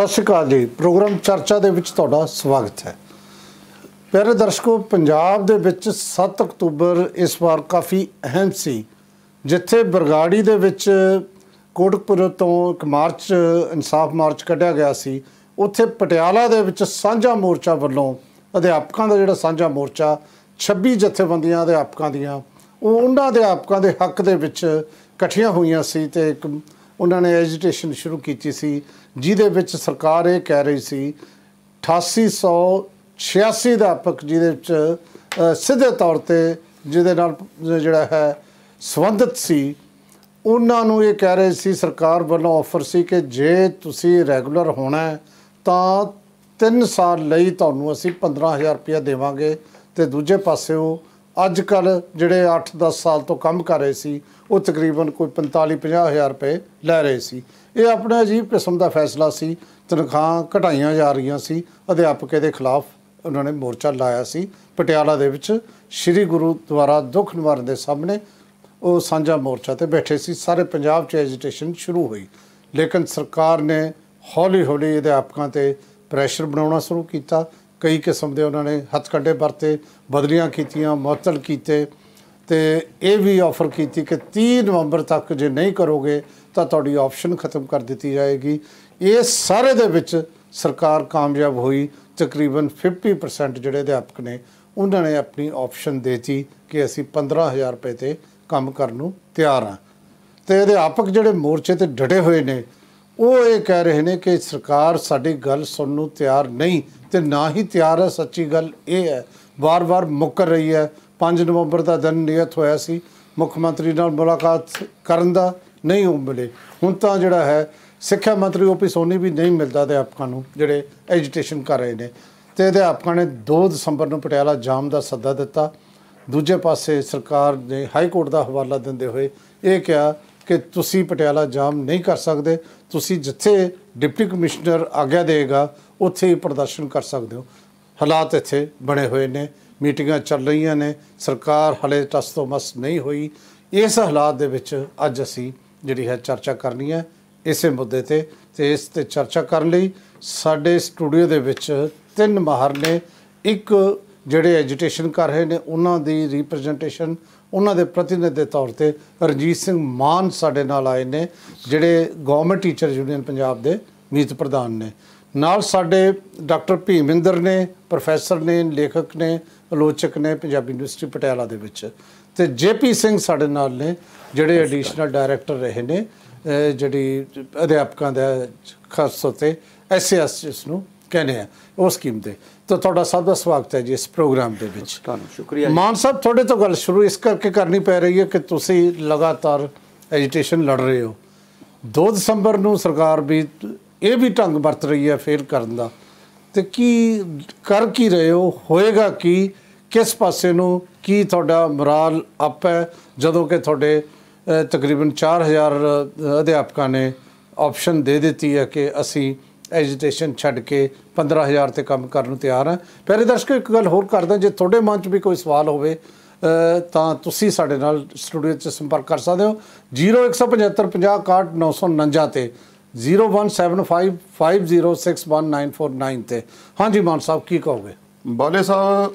ਸਤਿ ਸ਼੍ਰੀ ਅਕਾਲ ਜੀ। ਪ੍ਰੋਗਰਾਮ ਚਰਚਾ ਦੇ ਵਿੱਚ ਤੁਹਾਡਾ ਸਵਾਗਤ ਹੈ। ਪਿਆਰੇ ਦਰਸ਼ਕੋ, ਪੰਜਾਬ ਦੇ ਵਿੱਚ 7 ਅਕਤੂਬਰ ਇਸ ਵਾਰ ਕਾਫੀ ਅਹਿਮ ਸੀ। ਜਿੱਥੇ ਬਰਗਾੜੀ ਦੇ ਵਿੱਚ ਕੋਟਕਪੁਰ ਤੋਂ ਇੱਕ ਮਾਰਚ, ਇਨਸਾਫ ਮਾਰਚ ਕੱਢਿਆ ਗਿਆ ਸੀ। ਉੱਥੇ ਪਟਿਆਲਾ ਦੇ ਵਿੱਚ ਸਾਂਝਾ ਮੋਰਚਾ ਵੱਲੋਂ ਅਧਿਆਪਕਾਂ ਦਾ ਜਿਹੜਾ ਸਾਂਝਾ ਮੋਰਚਾ 26 ਜਥੇਬੰਦੀਆਂ ਅਧਿਆਪਕਾਂ ਦੀਆਂ, ਉਹ ਉਹਨਾਂ ਅਧਿਆਪਕਾਂ ਦੇ ਹੱਕ ਦੇ ਵਿੱਚ ਇਕੱਠੀਆਂ ਹੋਈਆਂ ਸੀ ਤੇ ਇੱਕ ਉਹਨਾਂ ਨੇ ਐਜੀਟੇਸ਼ਨ ਸ਼ੁਰੂ ਕੀਤੀ ਸੀ, ਜਿਹਦੇ ਵਿੱਚ ਸਰਕਾਰ ਇਹ ਕਹਿ ਰਹੀ ਸੀ 8886 ਅਧਿਆਪਕ ਜਿਹਦੇ ਵਿੱਚ ਸਿੱਧੇ ਤੌਰ ਤੇ ਜਿਹਦੇ ਨਾਲ ਜਿਹੜਾ ਹੈ ਸੰਬੰਧਿਤ ਸੀ, ਉਹਨਾਂ ਨੂੰ ਇਹ ਕਹਿ ਰਹੇ ਸੀ, ਸਰਕਾਰ ਵੱਲੋਂ ਆਫਰ ਸੀ ਕਿ ਜੇ ਤੁਸੀਂ ਰੈਗੂਲਰ ਹੋਣਾ ਤਾਂ 3 ਸਾਲ ਲਈ ਤੁਹਾਨੂੰ ਅਸੀਂ 15000 ਰੁਪਇਆ ਦੇਵਾਂਗੇ ਤੇ ਦੂਜੇ ਪਾਸਿਓ ਅੱਜ ਕੱਲ ਜਿਹੜੇ 8-10 ਸਾਲ ਤੋਂ ਕੰਮ ਕਰ ਰਹੇ ਸੀ, ਉਹ ਤਕਰੀਬਨ ਕੋਈ 45-50000 ਰੁਪਏ ਲੈ ਰਹੇ ਸੀ। ਇਹ ਆਪਣਾ ਅਜੀਬ ਕਿਸਮ ਦਾ ਫੈਸਲਾ ਸੀ। ਤਨਖਾਹਾਂ ਘਟਾਈਆਂ ਜਾ ਰਹੀਆਂ ਸੀ। ਅਧਿਆਪਕੇ ਦੇ ਖਿਲਾਫ ਉਹਨਾਂ ਨੇ ਮੋਰਚਾ ਲਾਇਆ ਸੀ। ਪਟਿਆਲਾ ਦੇ ਵਿੱਚ ਸ੍ਰੀ ਗੁਰੂ ਦੁਆਰਾ ਦੁੱਖ ਨਿਵਾਰਨ ਦੇ ਸਾਹਮਣੇ ਉਹ ਸਾਂਝਾ ਮੋਰਚਾ ਤੇ ਬੈਠੇ ਸੀ। ਸਾਰੇ ਪੰਜਾਬ 'ਚ ਐਜੀਟੇਸ਼ਨ ਸ਼ੁਰੂ ਹੋਈ। ਲੇਕਿਨ ਸਰਕਾਰ ਨੇ ਹੌਲੀ ਹੌਲੀ ਅਧਿਆਪਕਾਂ ਤੇ ਪ੍ਰੈਸ਼ਰ ਬਣਾਉਣਾ ਸ਼ੁਰੂ ਕੀਤਾ। ਕਈ ਕਿਸਮ ਦੇ ਉਹਨਾਂ ਨੇ ਹੱਥਕੰਡੇ ਵਰਤੇ, ਬਦਲੀਆਂ ਕੀਤੀਆਂ, ਮੁਅੱਤਲ ਕੀਤੇ ਤੇ ਇਹ ਵੀ ਆਫਰ ਕੀਤੀ ਕਿ 30 ਨਵੰਬਰ ਤੱਕ ਜੇ ਨਹੀਂ ਕਰੋਗੇ ਤਾਂ ਤੁਹਾਡੀ ਆਪਸ਼ਨ ਖਤਮ ਕਰ ਦਿੱਤੀ ਜਾਏਗੀ। ਇਹ ਸਾਰੇ ਦੇ ਵਿੱਚ ਸਰਕਾਰ ਕਾਮਯਾਬ ਹੋਈ। ਤਕਰੀਬਨ 50% ਜਿਹੜੇ ਅਧਿਆਪਕ ਨੇ, ਉਹਨਾਂ ਨੇ ਆਪਣੀ ਆਪਸ਼ਨ ਦੇਤੀ ਕਿ ਅਸੀਂ 15000 ਰੁਪਏ ਤੇ ਕੰਮ ਕਰਨ ਨੂੰ ਤਿਆਰ ਹਾਂ। ਤੇ ਅਧਿਆਪਕ ਜਿਹੜੇ ਮੋਰਚੇ ਤੇ ਡਟੇ ਹੋਏ ਨੇ ਉਹ ਇਹ ਕਹਿ ਰਹੇ ਨੇ ਕਿ ਸਰਕਾਰ ਸਾਡੀ ਗੱਲ ਸੁਣਨ ਨੂੰ ਤਿਆਰ ਨਹੀਂ ਤੇ ਨਾ ਹੀ ਤਿਆਰ ਹੈ, ਸੱਚੀ ਗੱਲ ਇਹ ਹੈ। ਵਾਰ-ਵਾਰ ਮੁੱਕਰ ਰਹੀ ਹੈ। 5 ਨਵੰਬਰ ਦਾ ਦਿਨ ਨਿਯਤ ਹੋਇਆ ਸੀ। ਮੁੱਖ ਮੰਤਰੀ ਨਾਲ ਮੁਲਾਕਾਤ ਕਰਨ ਦਾ ਨਹੀਂ ਉਹ ਮਿਲੇ। ਹੁਣ ਤਾਂ ਜਿਹੜਾ ਹੈ, ਸਿੱਖਿਆ ਮੰਤਰੀ ਓਪੀ ਸੋਨੀ ਵੀ ਨਹੀਂ ਮਿਲਦਾ ਅਧਿਆਪਕਾਂ ਨੂੰ, ਜਿਹੜੇ ਐਜੀਟੇਸ਼ਨ ਕਰ ਰਹੇ ਨੇ। ਤੇ ਅਧਿਆਪਕਾਂ ਨੇ 2 ਦਸੰਬਰ ਨੂੰ ਪਟਿਆਲਾ ਜਾਮ ਦਾ ਸੱਦਾ ਦਿੱਤਾ। ਦੂਜੇ ਪਾਸੇ ਸਰਕਾਰ ਨੇ ਹਾਈ ਕੋਰਟ ਦਾ ਹਵਾਲਾ ਦਿੰਦੇ ਹੋਏ ਇਹ ਕਿਹਾ ਕਿ ਤੁਸੀਂ ਪਟਿਆਲਾ ਜਾਮ ਨਹੀਂ ਕਰ ਸਕਦੇ, ਤੁਸੀਂ ਜਿੱਥੇ ਡਿਪਟੀ ਕਮਿਸ਼ਨਰ ਆਗਿਆ ਦੇਗਾ ਉੱਥੇ ਹੀ ਪ੍ਰਦਰਸ਼ਨ ਕਰ ਸਕਦੇ ਹੋ। ਹਾਲਾਤ ਇੱਥੇ ਬਣੇ ਹੋਏ ਨੇ, ਮੀਟਿੰਗਾਂ ਚੱਲ ਰਹੀਆਂ ਨੇ, ਸਰਕਾਰ ਹਲੇ ਟਸ ਤੋਂ ਮਸ ਨਹੀਂ ਹੋਈ। ਇਸ ਹਾਲਾਤ ਦੇ ਵਿੱਚ ਅੱਜ ਅਸੀਂ ਜਿਹੜੀ ਹੈ ਚਰਚਾ ਕਰਨੀ ਹੈ ਇਸੇ ਮੁੱਦੇ ਤੇ ਤੇ ਇਸ ਤੇ ਚਰਚਾ ਕਰਨ ਲਈ ਸਾਡੇ ਸਟੂਡੀਓ ਦੇ ਵਿੱਚ ਤਿੰਨ ਮਾਹਰ ਨੇ। ਇੱਕ ਜਿਹੜੇ ਐਜੀਟੇਸ਼ਨ ਕਰ ਰਹੇ ਨੇ, ਉਹਨਾਂ ਦੀ ਰਿਪਰੈਜ਼ੈਂਟੇਸ਼ਨ ਉਹਨਾਂ ਦੇ ਪ੍ਰਤੀਨਿਧ ਦੇ ਤੌਰ ਤੇ ਰਣਜੀਤ ਸਿੰਘ ਮਾਨ ਸਾਡੇ ਨਾਲ ਆਏ ਨੇ ਜਿਹੜੇ ਗਵਰਨਮੈਂਟ ਟੀਚਰ ਯੂਨੀਅਨ ਪੰਜਾਬ ਦੇ ਮੀਤ ਪ੍ਰਧਾਨ ਨੇ। ਨਾਲ ਸਾਡੇ ਡਾਕਟਰ ਭੀਮਿੰਦਰ ਨੇ ਪ੍ਰੋਫੈਸਰ ਨੇ ਲੇਖਕ ਨੇ ਆਲੋਚਕ ਨੇ ਪੰਜਾਬੀ ਯੂਨੀਵਰਸਿਟੀ ਪਟਿਆਲਾ ਦੇ ਵਿੱਚ। ਤੇ ਜੇਪੀ ਸਿੰਘ ਸਾਡੇ ਨਾਲ ਨੇ ਜਿਹੜੇ ਐਡੀਸ਼ਨਲ ਡਾਇਰੈਕਟਰ ਰਹੇ ਨੇ ਜਿਹੜੀ ਅਧਿਆਪਕਾਂ ਦਾ ਖਾਸ ਤੌਰ ਤੇ ਐਸਐਸ ਜਿਸ ਨੂੰ ਕਹਿੰਦੇ ਆ ਉਹ ਸਕੀਮ ਤੇ। ਤਾਂ ਤੁਹਾਡਾ ਸਭ ਦਾ ਸਵਾਗਤ ਹੈ ਜੀ ਇਸ ਪ੍ਰੋਗਰਾਮ ਦੇ ਵਿੱਚ। ਤੁਹਾਨੂੰ ਸ਼ੁਕਰੀਆ ਮਾਨ ਸਾਹਿਬ ਤੁਹਾਡੇ ਤੋਂ ਗੱਲ ਸ਼ੁਰੂ ਇਸ ਕਰਕੇ ਕਰਨੀ ਪੈ ਰਹੀ ਹੈ ਕਿ ਤੁਸੀਂ ਲਗਾਤਾਰ ਐਜੀਟੇਸ਼ਨ ਲੜ ਰਹੇ ਹੋ। 2 ਦਸੰਬਰ ਨੂੰ ਸਰਕਾਰ ਵੀ ਇਹ ਵੀ ਢੰਗ ਵਰਤ ਰਹੀ ਹੈ ਫੇਲ ਕਰਨ ਦਾ। ਤੇ ਕੀ ਕਰ ਕੀ ਰਹੇ ਹੋ? ਹੋਏਗਾ ਕੀ? ਕਿਸ ਪਾਸੇ ਨੂੰ? ਕੀ ਤੁਹਾਡਾ ਮੋਰਾਲ ਅਪ ਹੈ? ਜਦੋਂ ਕਿ ਤੁਹਾਡੇ ਤਕਰੀਬਨ 4000 ਅਧਿਆਪਕਾਂ ਨੇ ਆਪਸ਼ਨ ਦੇ ਦਿੱਤੀ ਹੈ ਕਿ ਅਸੀਂ ਐਜੀਟੇਸ਼ਨ ਛੱਡ ਕੇ 15000 ਤੇ ਕੰਮ ਕਰਨ ਨੂੰ ਤਿਆਰ ਹਾਂ। ਪਹਿਲੇ ਦਰਸ਼ਕੋ ਇੱਕ ਗੱਲ ਹੋਰ ਕਰਦਾ ਜੇ ਤੁਹਾਡੇ ਮਨ 'ਚ ਵੀ ਕੋਈ ਸਵਾਲ ਹੋਵੇ ਤਾਂ ਤੁਸੀਂ ਸਾਡੇ ਨਾਲ ਸਟੂਡੀਓ 'ਚ ਸੰਪਰਕ ਕਰ ਸਕਦੇ ਹੋ। 017550949 ਤੇ 01755061949 ਤੇ। ਹਾਂਜੀ ਮਾਨ ਸਾਹਿਬ ਕੀ ਕਹੋਗੇ? ਬਾਲੇ ਸਾਹਿਬ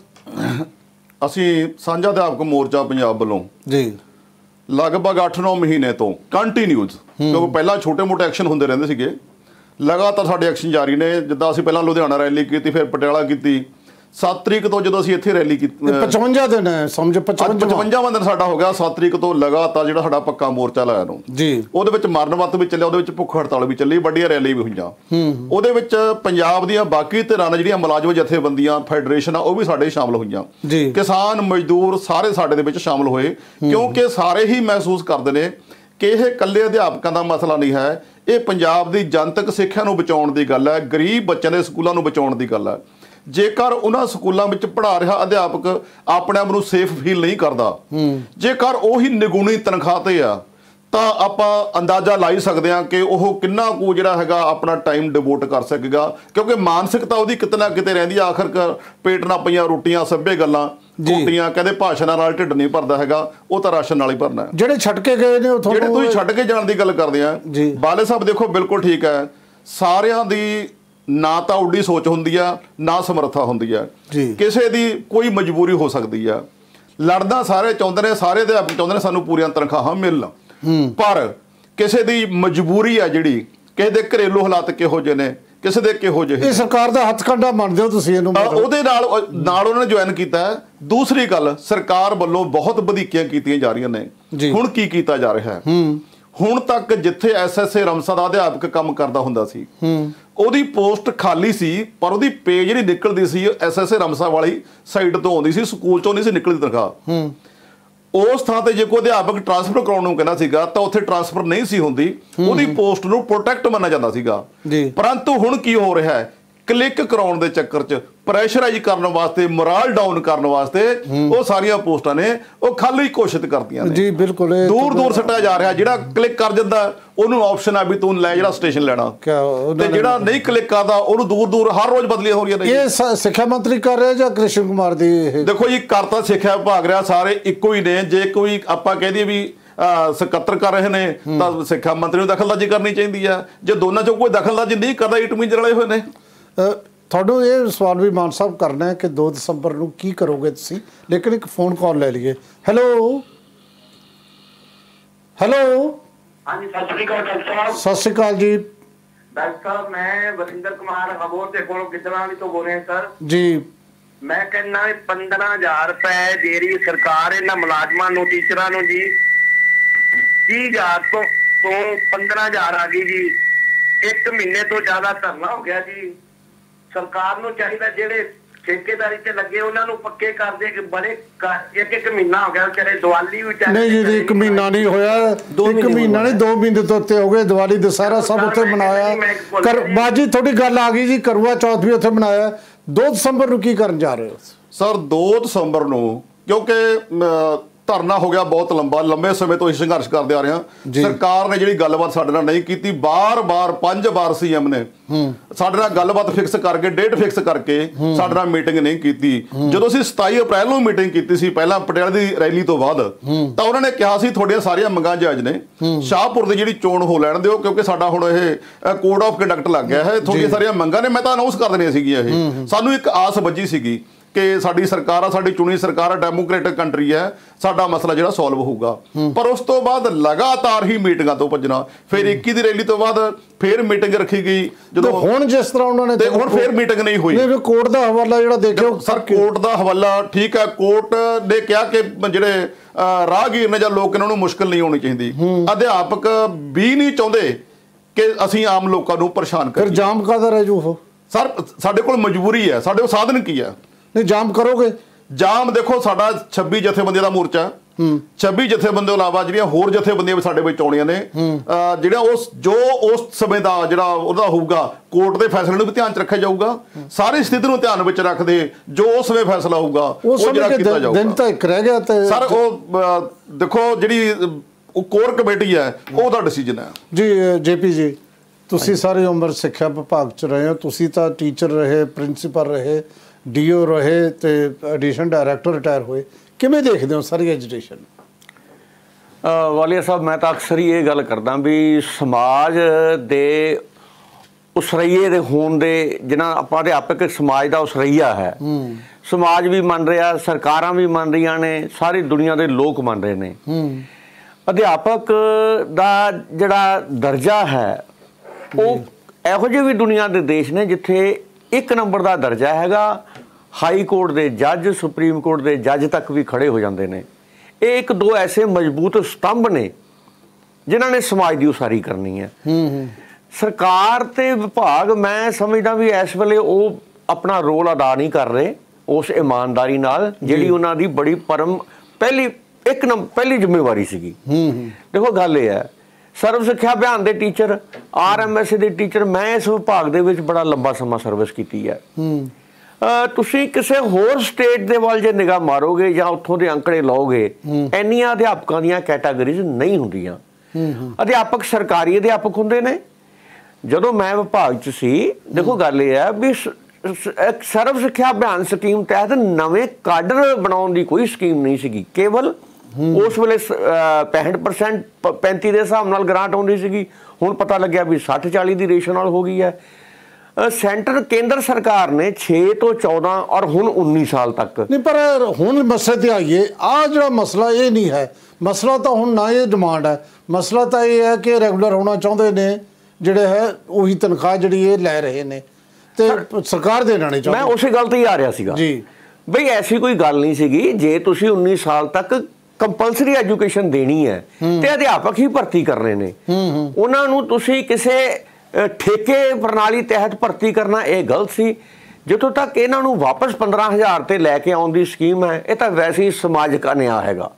ਅਸੀਂ ਸਾਂਝਾ ਅਧਿਆਪਕ ਮੋਰਚਾ ਪੰਜਾਬ ਵੱਲੋਂ ਜੀ। ਲਗਭਗ 8-9 ਮਹੀਨੇ ਤੋਂ ਕੰਟੀਨਿਊਸ ਕਿਉਂਕਿ ਪਹਿਲਾਂ ਛੋਟੇ-ਮੋਟੇ ਐਕਸ਼ਨ ਹੁੰਦੇ ਰਹਿੰਦੇ ਸੀਗੇ। ਲਗਾਤਾਰ ਸਾਡੇ ਐਕਸ਼ਨ ਜਾਰੀ ਨੇ। ਜਿੱਦਾਂ ਅਸੀਂ ਪਹਿਲਾਂ ਲੁਧਿਆਣਾ ਰੈਲੀ ਕੀਤੀ ਫਿਰ ਪਟਿਆਲਾ ਕੀਤੀ। 7 ਤਰੀਕ ਤੋਂ ਜਦੋਂ ਅਸੀਂ ਇੱਥੇ ਰੈਲੀ ਕੀਤੀ ਇਹ 55 ਦਿਨ ਹੈ ਸਮਝ 55 55ਵਾਂ ਦਿਨ ਸਾਡਾ ਹੋ ਗਿਆ। 7 ਤਰੀਕ ਤੋਂ ਲਗਾਤਾਰ ਜਿਹੜਾ ਸਾਡਾ ਪੱਕਾ ਮੋਰਚਾ ਲਾਇਆ ਨੂੰ। ਜੀ। ਉਹਦੇ ਵਿੱਚ ਮਰਨ ਵਤ ਵੀ ਚੱਲਿਆ ਉਹਦੇ ਵਿੱਚ ਭੁੱਖ ਹੜਤਾਲ ਵੀ ਚੱਲੀ ਵੱਡੀਆਂ ਰੈਲੀ ਵੀ ਹੋਈਆਂ। ਉਹਦੇ ਵਿੱਚ ਪੰਜਾਬ ਦੀਆਂ ਬਾਕੀ ਧਿਰਾਂ ਨੇ ਜਿਹੜੀਆਂ ਮੁਲਾਜ਼ਮ ਜਥੇਬੰਦੀਆਂ ਫੈਡਰੇਸ਼ਨ ਆ ਉਹ ਵੀ ਸਾਡੇ ਸ਼ਾਮਲ ਹੋਈਆਂ। ਜੀ। ਕਿਸਾਨ ਮਜ਼ਦੂਰ ਸਾਰੇ ਸਾਡੇ ਦੇ ਵਿੱਚ ਸ਼ਾਮਲ ਹੋਏ। ਕਿਉਂਕਿ ਸਾਰੇ ਹੀ ਮਹਿਸੂਸ ਕਰਦੇ ਨੇ ਕਿ ਇਹ ਇਕੱਲੇ ਅਧਿਆਪਕਾਂ ਦਾ ਮਸਲਾ ਨਹੀਂ ਹੈ। ਇਹ ਪੰਜਾਬ ਦੀ ਜਨਤਕ ਸਿੱਖਿਆ ਨੂੰ ਬਚਾਉਣ ਦੀ ਗੱਲ ਹੈ ਗਰੀਬ ਬੱਚਿਆਂ ਦੇ ਸਕੂਲਾਂ ਨੂੰ ਬਚਾਉਣ ਦੀ ਗੱਲ ਹੈ। ਜੇਕਰ ਉਹਨਾਂ ਸਕੂਲਾਂ ਵਿੱਚ ਪੜ੍ਹਾ ਰਿਹਾ ਅਧਿਆਪਕ ਆਪਣੇ ਆਪ ਨੂੰ ਸੇਫ ਫੀਲ ਨਹੀਂ ਕਰਦਾ ਜੇਕਰ ਉਹੀ ਨਿਗੁਣੀ ਤਨਖਾਹ ਤੇ ਆ ਤਾਂ ਆਪਾਂ ਅੰਦਾਜ਼ਾ ਲਾਈ ਸਕਦੇ ਹਾਂ ਕਿ ਉਹ ਕਿੰਨਾ ਕੁ ਜਿਹੜਾ ਹੈਗਾ ਆਪਣਾ ਟਾਈਮ ਡਿਵੋਟ ਕਰ ਸਕੇਗਾ। ਕਿਉਂਕਿ ਮਾਨਸਿਕਤਾ ਉਹਦੀ ਕਿਤਨਾ ਕਿਤੇ ਰਹਿੰਦੀ ਆ ਆਖਰਕਾਰ ਪੇਟ ਨਾਲ ਪਈਆਂ ਰੋਟੀਆਂ ਸੱਭੇ ਗੱਲਾਂ। ਜੀ। ਰੋਟੀਆਂ ਕਹਿੰਦੇ ਭਾਸ਼ਣਾਂ ਨਾਲ ਢਿੱਡ ਨਹੀਂ ਭਰਦਾ ਹੈਗਾ ਉਹ ਤਾਂ ਰਾਸ਼ਨ ਨਾਲ ਹੀ ਭਰਨਾ ਜਿਹੜੇ ਛੱਡ ਕੇ ਗਏ ਨੇ ਉਹ ਜਿਹੜੇ ਤੁਸੀਂ ਛੱਡ ਕੇ ਜਾਣ ਦੀ ਗੱਲ ਕਰਦੇ ਆ। ਬਾਲੇ ਸਾਹਿਬ ਦੇਖੋ ਬਿਲਕੁਲ ਠੀਕ ਹੈ ਸਾਰਿਆਂ ਦੀ ਨਾ ਤਾਂ ਉੱਡੀ ਸੋਚ ਹੁੰਦੀ ਆ ਨਾ ਸਮਰੱਥਾ ਹੁੰਦੀ ਆ। ਕਿਸੇ ਦੀ ਕੋਈ ਮਜਬੂਰੀ ਹੋ ਸਕਦੀ ਆ ਲੜਨਾ ਸਾਰੇ ਚਾਹੁੰਦੇ ਨੇ ਸਾਰੇ ਅਧਿਆਪਕ ਚਾਹੁੰਦੇ ਨੇ ਸਾਨੂੰ ਪੂਰੀਆਂ ਤਨਖਾਹਾਂ ਮਿਲਣ ਪਰ ਕਿਸੇ ਦੀ ਮਜਬੂਰੀ ਆ ਜਿਹੜੀ ਕਿਸੇ ਦੇ ਘਰੇਲੂ ਹਾਲਾਤ ਕਿਹੋ ਜਿਹੇ ਨੇ ਕਿਸੇ ਦੇ ਕਿਹੋ ਜਿਹੇ ਇਹ ਸਰਕਾਰ ਦਾ ਹੱਥ ਕੰਡਾ ਮੰਨਦੇ ਹੋ ਤੁਸੀਂ ਇਹਨੂੰ? ਉਹਦੇ ਨਾਲ ਨਾਲ ਉਹਨਾਂ ਨੇ ਜੁਆਇਨ ਕੀਤਾ ਦੂਸਰੀ ਗੱਲ ਸਰਕਾਰ ਵੱਲੋਂ ਬਹੁਤ ਵਧੀਕੀਆਂ ਕੀਤੀਆਂ ਜਾ ਰਹੀਆਂ ਨੇ। ਹੁਣ ਕੀ ਕੀਤਾ ਜਾ ਰਿਹਾ ਹੈ? ਹੁਣ ਤੱਕ ਜਿੱਥੇ ਐਸਐਸਏ ਰਮਸਾ ਦਾ ਅਧਿਆਪਕ ਕੰਮ ਕਰਦਾ ਹੁੰਦਾ ਸੀ ਉਹਦੀ ਪੋਸਟ ਖਾਲੀ ਸੀ ਪਰ ਉਹਦੀ ਪੇ ਜਿਹੜੀ ਨਿਕਲਦੀ ਸੀ ਐਸਐਸਏ ਰਮਸਾ ਵਾਲੀ ਸਾਈਡ ਤੋਂ ਆਉਂਦੀ ਸੀ ਸਕੂਲ ਚੋਂ ਨਹੀਂ ਸੀ ਨਿਕਲਦੀ ਤਨਖਾਹ। ਉਸ ਥਾਂ ਤੇ ਜੇ ਕੋਈ ਅਧਿਆਪਕ ਟ੍ਰਾਂਸਫਰ ਕਰਾਉਣ ਨੂੰ ਕਹਿੰਦਾ ਸੀਗਾ ਤਾਂ ਉੱਥੇ ਟ੍ਰਾਂਸਫਰ ਨਹੀਂ ਸੀ ਹੁੰਦੀ। ਉਹਦੀ ਪੋਸਟ ਨੂੰ ਪ੍ਰੋਟੈਕਟ ਮੰਨਿਆ ਜਾਂਦਾ ਸੀਗਾ। ਜੀ। ਪਰੰਤੂ ਹੁਣ ਕੀ ਹੋ ਰਿਹਾ ਹੈ? ਕਲਿੱਕ ਕਰਾਉਣ ਦੇ ਚੱਕਰ 'ਚ ਪ੍ਰੈਸ਼ਰਾਈਜ਼ ਕਰਨ ਵਾਸਤੇ ਮੋਰਲ ਡਾਊਨ ਕਰਨ ਵਾਸਤੇ ਉਹ ਸਾਰੀਆਂ ਪੋਸਟਾਂ ਨੇ ਉਹ ਖਾਲੀ ਘੋਸ਼ਿਤ ਕਰਤੀਆਂ ਨੇ। ਜੀ ਬਿਲਕੁਲ ਦੂਰ ਦੂਰ ਸੱਟਿਆ ਜਾ ਰਿਹਾ ਜਿਹੜਾ ਕਲਿੱਕ ਕਰ ਜਾਂਦਾ ਉਹਨੂੰ ਆਪਸ਼ਨ ਆ ਵੀ ਤੂੰ ਲੈ ਜਿਹੜਾ ਸਟੇਸ਼ਨ ਲੈਣਾ। ਤੇ ਜਿਹੜਾ ਨਹੀਂ ਕਲਿੱਕ ਕਰਦਾ ਉਹਨੂੰ ਦੂਰ ਦੂਰ ਹਰ ਰੋਜ਼ ਬਦਲੀਆਂ ਹੋ ਰਹੀਆਂ ਨੇ ਇਹ ਸਿੱਖਿਆ ਮੰਤਰੀ ਕਰ ਰਿਹਾ ਜਾਂ ਕ੍ਰਿਸ਼ਨ ਕੁਮਾਰ ਦੀ ਇਹ? ਦੇਖੋ ਜੀ ਕਰਤਾ ਸਿੱਖਿਆ ਵਿਭਾਗ ਰਿਹਾ ਸਾਰੇ ਇੱਕੋ ਹੀ ਨੇ। ਜੇ ਕੋਈ ਆਪਾਂ ਕਹਿ ਦਈਏ ਵੀ ਸਕੱਤਰ ਕਰ ਰਹੇ ਨੇ ਤਾਂ ਸਿੱਖਿਆ ਮੰਤਰੀ ਨੂੰ ਦਖਲਅੰਦਾਜ਼ੀ ਕਰਨੀ ਚਾਹੀਦੀ ਆ। ਜੇ ਦੋਨਾਂ ਚੋਂ ਕੋਈ ਦਖਲਅੰਦਾਜ਼ੀ ਨਹੀਂ ਕਰਦਾ ਇਟ ਮੀਨ ਰਲੇ ਹੋਏ ਨੇ। ਅ, ਤੁਹਾਨੂੰ ਇਹ ਸਵਾਲ ਵੀ ਮਾਨ ਸਾਹਿਬ ਕਰਨਾ ਹੈ ਕਿ 2 ਦਸੰਬਰ ਨੂੰ ਕੀ ਕਰੋਗੇ ਤੁਸੀਂ? ਲੇਕਿਨ ਇੱਕ ਫੋਨ ਕਾਲ ਲੈ ਲਈਏ। ਹੈਲੋ ਹੈਲੋ ਹਾਂਜੀ ਸਤਿ ਸ਼੍ਰੀ ਅਕਾਲ ਡਾਕਟਰ ਸਾਹਿਬ। ਸਤਿ ਸ਼੍ਰੀ ਅਕਾਲ ਜੀ। ਡਾਕਟਰ ਸਾਹਿਬ ਮੈਂ ਵਰਿੰਦਰ ਕੁਮਾਰ ਹਬੋਰ ਦੇ ਕੋਲੋਂ ਗਿੱਦੜਾਂ ਤੋਂ ਬੋਲ ਰਿਹਾ ਸਰ। ਜੀ। ਮੈਂ ਕਹਿੰਦਾ ਵੀ 15000 ਰੁਪਏ ਦੇ ਰਹੀ ਸਰਕਾਰ ਇਹਨਾਂ ਮੁਲਾਜ਼ਮਾਂ ਨੂੰ ਟੀਚਰਾਂ ਨੂੰ ਜੀ 30000 ਤੋਂ ਤੋਂ 15000 ਆ ਗਈ ਜੀ। ਇੱਕ ਮਹੀਨੇ ਤੋਂ ਜ਼ਿਆਦਾ ਧਰਨਾ ਹੋ ਗਿਆ ਜੀ। ਸਰਕਾਰ ਨੂੰ ਚਾਹੀਦਾ ਜਿਹੜੇ ਠੇਕੇਦਾਰੀ ਤੇ ਲੱਗੇ ਉਹਨਾਂ ਨੂੰ ਪੱਕੇ ਕਰ ਦੇ ਕਿ ਬੜੇ ਇੱਕ ਇੱਕ ਮਹੀਨਾ ਹੋ ਗਿਆ ਵਿਚਾਰੇ ਦੀਵਾਲੀ ਵੀ ਵਿਚਾਰੇ ਨਹੀਂ ਜੀ ਜੀ, ਇੱਕ ਮਹੀਨਾ ਨਹੀਂ ਹੋਇਆ। ਇੱਕ ਮਹੀਨਾ ਨਹੀਂ 2 ਮਹੀਨੇ ਤੋਂ ਉੱਤੇ ਹੋ ਗਏ। ਦੀਵਾਲੀ ਦਸਹਿਰਾ ਸਭ ਉੱਥੇ ਮਨਾਇਆ। ਕਰ ਬਾਜੀ ਤੁਹਾਡੀ ਗੱਲ ਆ ਗਈ ਜੀ ਕਰਵਾ ਚੌਥ ਵੀ ਉੱਥੇ ਮਨਾਇਆ। 2 ਦਸੰਬਰ ਨੂੰ ਕੀ ਕਰਨ ਜਾ ਰਹੇ ਹੋ? ਸਰ 2 ਦਸੰਬਰ ਨੂੰ ਕਿਉਂਕਿ ਧਰਨਾ ਹੋ ਗਿਆ ਬਹੁਤ ਲੰਬਾ ਲੰਬੇ ਸਮੇਂ ਤੋਂ ਇਹ ਸੰਘਰਸ਼ ਕਰਦੇ ਆ ਰਹੇ ਹਾਂ। ਸਰਕਾਰ ਨੇ ਜਿਹੜੀ ਗੱਲਬਾਤ ਸਾਡੇ ਨਾਲ ਨਹੀਂ ਕੀਤੀ ਬਾਰ-ਬਾਰ ਪੰਜ ਵਾਰ ਸੀਐਮ ਨੇ। ਸਾਡੇ ਨਾਲ ਗੱਲਬਾਤ ਫਿਕਸ ਕਰਕੇ ਡੇਟ ਫਿਕਸ ਕਰਕੇ ਸਾਡੇ ਨਾਲ ਮੀਟਿੰਗ ਨਹੀਂ ਕੀਤੀ। ਜਦੋਂ ਅਸੀਂ 27 ਅਪ੍ਰੈਲ ਨੂੰ ਮੀਟਿੰਗ ਕੀਤੀ ਸੀ ਪਹਿਲਾਂ ਪਟਿਆਲੇ ਦੀ ਰੈਲੀ ਤੋਂ ਬਾਅਦ ਤਾਂ ਉਹਨਾਂ ਨੇ ਕਿਹਾ ਸੀ ਤੁਹਾਡੀਆਂ ਸਾਰੀਆਂ ਮੰਗਾਂ ਜਾਇਜ਼ ਨੇ। ਸ਼ਾਹਪੁਰ ਦੀ ਜਿਹੜੀ ਚੋਣ ਹੋ ਲੈਣ ਦਿਓ ਕਿਉਂਕਿ ਸਾਡਾ ਹੁਣ ਇਹ ਕੋਡ ਆਫ ਕੰਡਕਟ ਲੱਗ ਗਿਆ ਹੈ। ਤੁਹਾਡੀਆਂ ਸਾਰੀਆਂ ਮੰਗਾਂ ਨੇ ਮੈਂ ਤਾਂ ਅਨਾਉਂਸ ਕਰ ਦੇਣੀਆਂ ਸੀਗੀਆਂ ਇਹ। ਸਾਨੂੰ ਇੱਕ ਆਸ ਵੱਜੀ ਸੀਗੀ ਕਿ ਸਾਡੀ ਸਰਕਾਰ ਆ ਸਾਡੀ ਚੁਣੀ ਸਰਕਾਰ ਆ ਡੈਮੋਕ੍ਰੈਟਿਕ ਕੰਟਰੀ ਹੈ ਸਾਡਾ ਮਸਲਾ ਜਿਹੜਾ ਸੋਲਵ ਹੋਊਗਾ। ਪਰ ਉਸ ਤੋਂ ਬਾਅਦ ਲਗਾਤਾਰ ਹੀ ਮੀਟਿੰਗਾਂ ਤੋਂ ਭੱਜਣਾ ਫਿਰ 21 ਦੀ ਰੈਲੀ ਤੋਂ ਬਾਅਦ ਫਿਰ ਮੀਟਿੰਗ ਰੱਖੀ ਗਈ ਜਦੋਂ ਹੁਣ ਜਿਸ ਤਰ੍ਹਾਂ ਉਹਨਾਂ ਨੇ ਤੇ ਹੁਣ ਫਿਰ ਮੀਟਿੰਗ ਨਹੀਂ ਹੋਈ। ਨਹੀਂ ਕੋਰਟ ਦਾ ਹਵਾਲਾ ਜਿਹੜਾ ਦੇਖਿਓ। ਸਰ ਕੋਰਟ ਦਾ ਹਵਾਲਾ ਠੀਕ ਹੈ ਕੋਰਟ ਨੇ ਕਿਹਾ ਕਿ ਜਿਹੜੇ ਰਾਹਗੀਰ ਨੇ ਜਾਂ ਲੋਕ ਇਹਨਾਂ ਨੂੰ ਮੁਸ਼ਕਲ ਨਹੀਂ ਹੋਣੀ ਚਾਹੀਦੀ। ਅਧਿਆਪਕ ਵੀ ਨਹੀਂ ਚਾਹੁੰਦੇ ਕਿ ਅਸੀਂ ਆਮ ਲੋਕਾਂ ਨੂੰ ਪਰੇਸ਼ਾਨ ਫਿਰ ਕਰੀਏ। ਜਾਮ ਕਾਦਾ ਰਹਿ ਜੂ ਉਹ? ਸਰ ਸਾਡੇ ਕੋਲ ਮਜਬੂਰੀ ਹੈ ਸਾਡੇ ਕੋਲ ਸਾਧਨ ਕੀ ਹੈ? ਨਹੀਂ ਜਾਮ ਕਰੋਗੇ? ਜਾਮ ਦੇਖੋ ਸਾਡਾ 26 ਜਥੇਬੰਦੀਆਂ ਦਾ ਮੋਰਚਾ। ਹੈ। 26 ਜਥੇਬੰਦੀਆਂ ਤੋਂ ਇਲਾਵਾ ਜਿਹੜੀਆਂ ਹੋਰ ਜਥੇਬੰਦੀਆਂ ਵੀ ਸਾਡੇ ਵਿੱਚ ਆਉਣੀਆਂ ਨੇ ਜਿਹੜਾ ਉਸ ਜੋ ਉਸ ਸਮੇਂ ਦਾ ਜਿਹੜਾ ਉਹਦਾ ਹੋਊਗਾ ਕੋਰਟ ਦੇ ਫੈਸਲੇ ਨੂੰ ਵੀ ਧਿਆਨ ਚ ਰੱਖਿਆ ਜਾਊਗਾ। ਸਾਰੀ ਸਥਿਤੀ ਨੂੰ ਧਿਆਨ ਵਿੱਚ ਰੱਖਦੇ ਜੋ ਉਸ ਸਮੇਂ ਫੈਸਲਾ ਹੋਊਗਾ ਉਹ ਜਿਹੜਾ ਕੀਤਾ ਦਿਨ ਦਿਨ ਜਾਊਗਾ ਤਾਂ ਇੱਕ ਰਹਿ ਗਿਆ ਤੇ ਸਰ ਉਹ ਦੇਖੋ ਜਿਹੜੀ ਉਹ ਕੋਰ ਕਮੇਟੀ ਹੈ ਉਹਦਾ ਡਿਸੀਜਨ ਹੈ। ਜੀ ਜੇਪੀ ਜੀ ਤੁਸੀਂ ਸਾਰੀ ਉਮਰ ਸਿੱਖਿਆ ਵਿਭਾਗ ਚ ਰਹੇ ਹੋ ਤੁਸੀਂ ਤਾਂ ਟੀਚਰ ਰਹੇ ਪ੍ਰਿੰਸੀਪਲ ਰਹੇ ਡੀਓ ਰਹੇ ਤੇ ਐਡੀਸ਼ਨ ਡਾਇਰੈਕਟਰ ਰਿਟਾਇਰ ਹੋਏ ਕਿਵੇਂ ਦੇਖਦੇ ਹੋ ਸਾਰੀ ਐਜੂਕੇਸ਼ਨ ਅ, ਵਾਲੀਆ ਸਾਹਿਬ ਮੈਂ ਤਾਂ ਅਕਸਰ ਹੀ ਇਹ ਗੱਲ ਕਰਦਾ ਵੀ ਸਮਾਜ ਦੇ ਉਸਰਈਏ ਦੇ ਹੋਣ ਦੇ ਜਿਨ੍ਹਾਂ ਆਪਾਂ ਅਧਿਆਪਕ ਸਮਾਜ ਦਾ ਉਸਰਈਆ ਹੈ। ਸਮਾਜ ਵੀ ਮੰਨ ਰਿਹਾ ਸਰਕਾਰਾਂ ਵੀ ਮੰਨ ਰਹੀਆਂ ਨੇ ਸਾਰੀ ਦੁਨੀਆ ਦੇ ਲੋਕ ਮੰਨ ਰਹੇ ਨੇ। ਅਧਿਆਪਕ ਦਾ ਜਿਹੜਾ ਦਰਜਾ ਹੈ ਉਹ ਇਹੋ ਜਿਹੇ ਵੀ ਦੁਨੀਆ ਦੇ ਦੇਸ਼ ਨੇ ਜਿੱਥੇ ਇੱਕ ਨੰਬਰ ਦਾ ਦਰਜਾ ਹੈਗਾ ਹਾਈ ਕੋਰਟ ਦੇ ਜੱਜ ਸੁਪਰੀਮ ਕੋਰਟ ਦੇ ਜੱਜ ਤੱਕ ਵੀ ਖੜੇ ਹੋ ਜਾਂਦੇ ਨੇ। ਇਹ ਇੱਕ ਦੋ ਐਸੇ ਮਜ਼ਬੂਤ ਸਤੰਭ ਨੇ ਜਿਨ੍ਹਾਂ ਨੇ ਸਮਾਜ ਦੀ ਉਸਾਰੀ ਕਰਨੀ ਹੈ। ਸਰਕਾਰ ਤੇ ਵਿਭਾਗ ਮੈਂ ਸਮਝਦਾ ਵੀ ਇਸ ਵੇਲੇ ਉਹ ਆਪਣਾ ਰੋਲ ਅਦਾ ਨਹੀਂ ਕਰ ਰਹੇ ਉਸ ਇਮਾਨਦਾਰੀ ਨਾਲ ਜਿਹੜੀ ਉਹਨਾਂ ਦੀ ਬੜੀ ਪਰਮ ਪਹਿਲੀ ਇੱਕ ਨੰਬਰ ਪਹਿਲੀ ਜ਼ਿੰਮੇਵਾਰੀ ਸੀਗੀ। ਦੇਖੋ ਗੱਲ ਇਹ ਹੈ ਸਰਵ ਸਿੱਖਿਆ ਅਭਿਆਨ ਦੇ ਟੀਚਰ ਆਰਐਮਐਸ ਦੇ ਟੀਚਰ ਮੈਂ ਇਸ ਵਿਭਾਗ ਦੇ ਵਿੱਚ ਬੜਾ ਲੰਬਾ ਸਮਾਂ ਸਰਵਿਸ ਕੀਤੀ ਹੈ। ਅ, ਤੁਸੀਂ ਕਿਸੇ ਹੋਰ ਸਟੇਟ ਦੇ ਵੱਲ ਜੇ ਨਿਗਾਹ ਮਾਰੋਗੇ ਜਾਂ ਉੱਥੋਂ ਦੇ ਅੰਕੜੇ ਲਓਗੇ, ਇੰਨੀਆਂ ਅਧਿਆਪਕਾਂ ਦੀਆਂ ਕੈਟਾਗਰੀਜ਼ ਨਹੀਂ ਹੁੰਦੀਆਂ। ਅਧਿਆਪਕ ਸਰਕਾਰੀ ਅਧਿਆਪਕ ਹੁੰਦੇ ਨੇ। ਜਦੋਂ ਮੈਂ ਵਿਭਾਗ 'ਚ ਸੀ, ਦੇਖੋ ਗੱਲ ਇਹ ਹੈ ਵੀ ਇੱਕ ਸਰਵ ਸਿੱਖਿਆ ਅਭਿਆਨ ਸਕੀਮ ਤਹਿਤ ਨਵੇਂ ਕਾਡਰ ਬਣਾਉਣ ਦੀ ਕੋਈ ਸਕੀਮ ਨਹੀਂ ਸੀਗੀ। ਕੇਵਲ ਉਸ ਵੇਲੇ ਸ- ਅਹ 65% 35 ਦੇ ਹਿਸਾਬ ਨਾਲ ਗ੍ਰਾਂਟ ਆਉਂਦੀ ਸੀਗੀ। ਹੁਣ ਪਤਾ ਲੱਗਿਆ ਵੀ 60 40 ਦੀ ਰੇਸ਼ੋ ਨਾਲ ਹੋ ਗਈ ਹੈ। ਸੈਂਟਰ ਕੇਂਦਰ ਸਰਕਾਰ ਨੇ 6 ਤੋਂ 14 ਔਰ ਹੁਣ 19 ਸਾਲ ਤੱਕ। ਨਹੀਂ ਪਰ ਹੁਣ ਮਸਲੇ ਤੇ ਆਈਏ। ਆ ਜਿਹੜਾ ਮਸਲਾ ਇਹ ਨਹੀਂ ਹੈ। ਮਸਲਾ ਤਾਂ ਹੁਣ ਨਾ ਇਹ ਡਿਮਾਂਡ ਹੈ। ਮਸਲਾ ਤਾਂ ਇਹ ਹੈ ਕਿ ਰੈਗੂਲਰ ਹੋਣਾ ਚਾਹੁੰਦੇ ਨੇ। ਜਿਹੜੇ ਹੈ ਉਹੀ ਤਨਖਾਹ ਜਿਹੜੀ ਇਹ ਲੈ ਰਹੇ ਨੇ। ਤੇ ਸਰਕਾਰ ਦੇਣਾ ਨਹੀਂ ਮੈਂ ਚਾਹੁੰਦੀ ਉਸੇ ਗੱਲ ਤੇ ਹੀ ਆ ਰਿਹਾ ਸੀਗਾ। ਜੀ। ਬਈ ਐਸੀ ਕੋਈ ਗੱਲ ਨਹੀਂ ਸੀਗੀ ਜੇ ਤੁਸੀਂ 19 ਸਾਲ ਤੱਕ ਕੰਪਲਸਰੀ ਐਜੂਕੇਸ਼ਨ ਦੇਣੀ ਹੈ ਤੇ ਅਧਿਆਪਕ ਹੀ ਭਰਤੀ ਕਰਨੇ ਨੇ। ਉਹਨਾਂ ਨੂੰ ਤੁਸੀਂ ਕਿਸੇ ਠੇਕੇ ਪ੍ਰਣਾਲੀ ਤਹਿਤ ਭਰਤੀ ਕਰਨਾ ਇਹ ਗਲਤ ਸੀ। ਜਿੱਥੋਂ ਤੱਕ ਇਹਨਾਂ ਨੂੰ ਵਾਪਸ 15000 ਤੇ ਲੈ ਕੇ ਆਉਣ ਦੀ ਸਕੀਮ ਹੈ ਇਹ ਤਾਂ ਵੈਸੇ ਹੀ ਸਮਾਜਿਕ ਅਨਿਆਂ ਹੈਗਾ।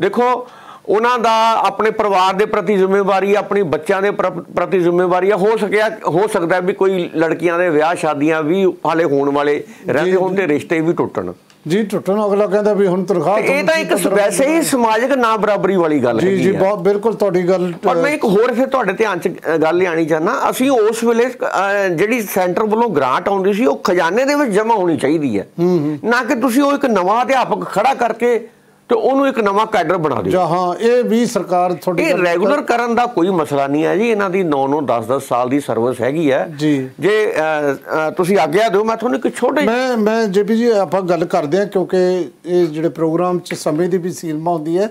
ਦੇਖੋ ਉਹਨਾਂ ਦਾ ਆਪਣੇ ਪਰਿਵਾਰ ਦੇ ਪ੍ਰਤੀ ਜ਼ਿੰਮੇਵਾਰੀ ਹੈ ਆਪਣੀ ਬੱਚਿਆਂ ਦੇ ਪ੍ਰ- ਪ੍ਰਤੀ ਜ਼ਿੰਮੇਵਾਰੀ ਹੈ ਹੋ ਸਕਿਆ ਹੋ ਸਕਦਾ ਹੈ ਵੀ ਕੋਈ ਲੜਕੀਆਂ ਦੇ ਵਿਆਹ ਸ਼ਾਦੀਆਂ ਵੀ ਹਾਲੇ ਹੋਣ ਵਾਲੇ ਰਹਿੰਦੇ ਹੋਣ ਤੇ ਰਿਸ਼ਤੇ ਵੀ ਟੁੱਟਣ। ਜੀ ਟੁੱਟਣ ਅਗਲਾ ਕਹਿੰਦਾ ਵੀ ਹੁਣ ਤਨਖਾਹ ਇਹ ਤਾਂ ਇੱਕ ਵੈਸੇ ਹੀ ਸਮਾਜਿਕ ਨਾ ਬਰਾਬਰੀ ਵਾਲੀ ਗੱਲ ਜੀ ਹੈਗੀ ਜੀ ਹੈ। ਬਹੁਤ ਬਿਲਕੁਲ ਤੁਹਾਡੀ ਗੱਲ ਪਰ ਮੈਂ ਇੱਕ ਹੋਰ ਫਿਰ ਤੁਹਾਡੇ ਧਿਆਨ 'ਚ ਗੱਲ ਲਿਆਣੀ ਚਾਹਨਾ ਅਸੀਂ ਉਸ ਵੇਲੇ ਜਿਹੜੀ ਸੈਂਟਰ ਵੱਲੋਂ ਗ੍ਰਾਂਟ ਆਉਂਦੀ ਸੀ ਉਹ ਖਜ਼ਾਨੇ ਦੇ ਵਿੱਚ ਜਮ੍ਹਾਂ ਹੋਣੀ ਚਾਹੀਦੀ ਹੈ। ਨਾ ਕਿ ਤੁਸੀਂ ਉਹ ਇੱਕ ਨਵਾਂ ਅਧਿਆਪਕ ਖੜਾ ਕਰਕੇ ਤੇ ਉਹਨੂੰ ਇੱਕ ਨਵਾਂ ਕੈਡਰ ਬਣਾ ਦਿਓ। ਜਹਾਂ ਇਹ ਵੀ ਸਰਕਾਰ ਤੁਹਾਡੀ ਇਹ ਗੱਲ- ਰੈਗੂਲਰ ਕਰਨ ਦਾ ਕੋਈ ਮਸਲਾ ਨਹੀਂ ਹੈ ਜੀ। ਇਹਨਾਂ ਦੀ 9-9 10-10 ਸਾਲ ਦੀ ਸਰਵਿਸ ਹੈਗੀ ਹੈ। ਜੀ। ਜੇ ਤੁਸੀਂ ਆਗਿਆ ਦਿਓ ਮੈਂ ਤੁਹਾਨੂੰ ਇੱਕ ਛੋਟੇ ਮੈਂ ਮੈਂ ਜੇਪੀ ਜੀ ਆਪਾਂ ਗੱਲ ਕਰਦੇ ਹਾਂ ਕਿਉਂਕਿ ਇਹ ਜਿਹੜੇ ਪ੍ਰੋਗਰਾਮ 'ਚ ਸਮੇਂ ਦੀ ਵੀ ਸੀਮਾ ਹੁੰਦੀ ਹੈ।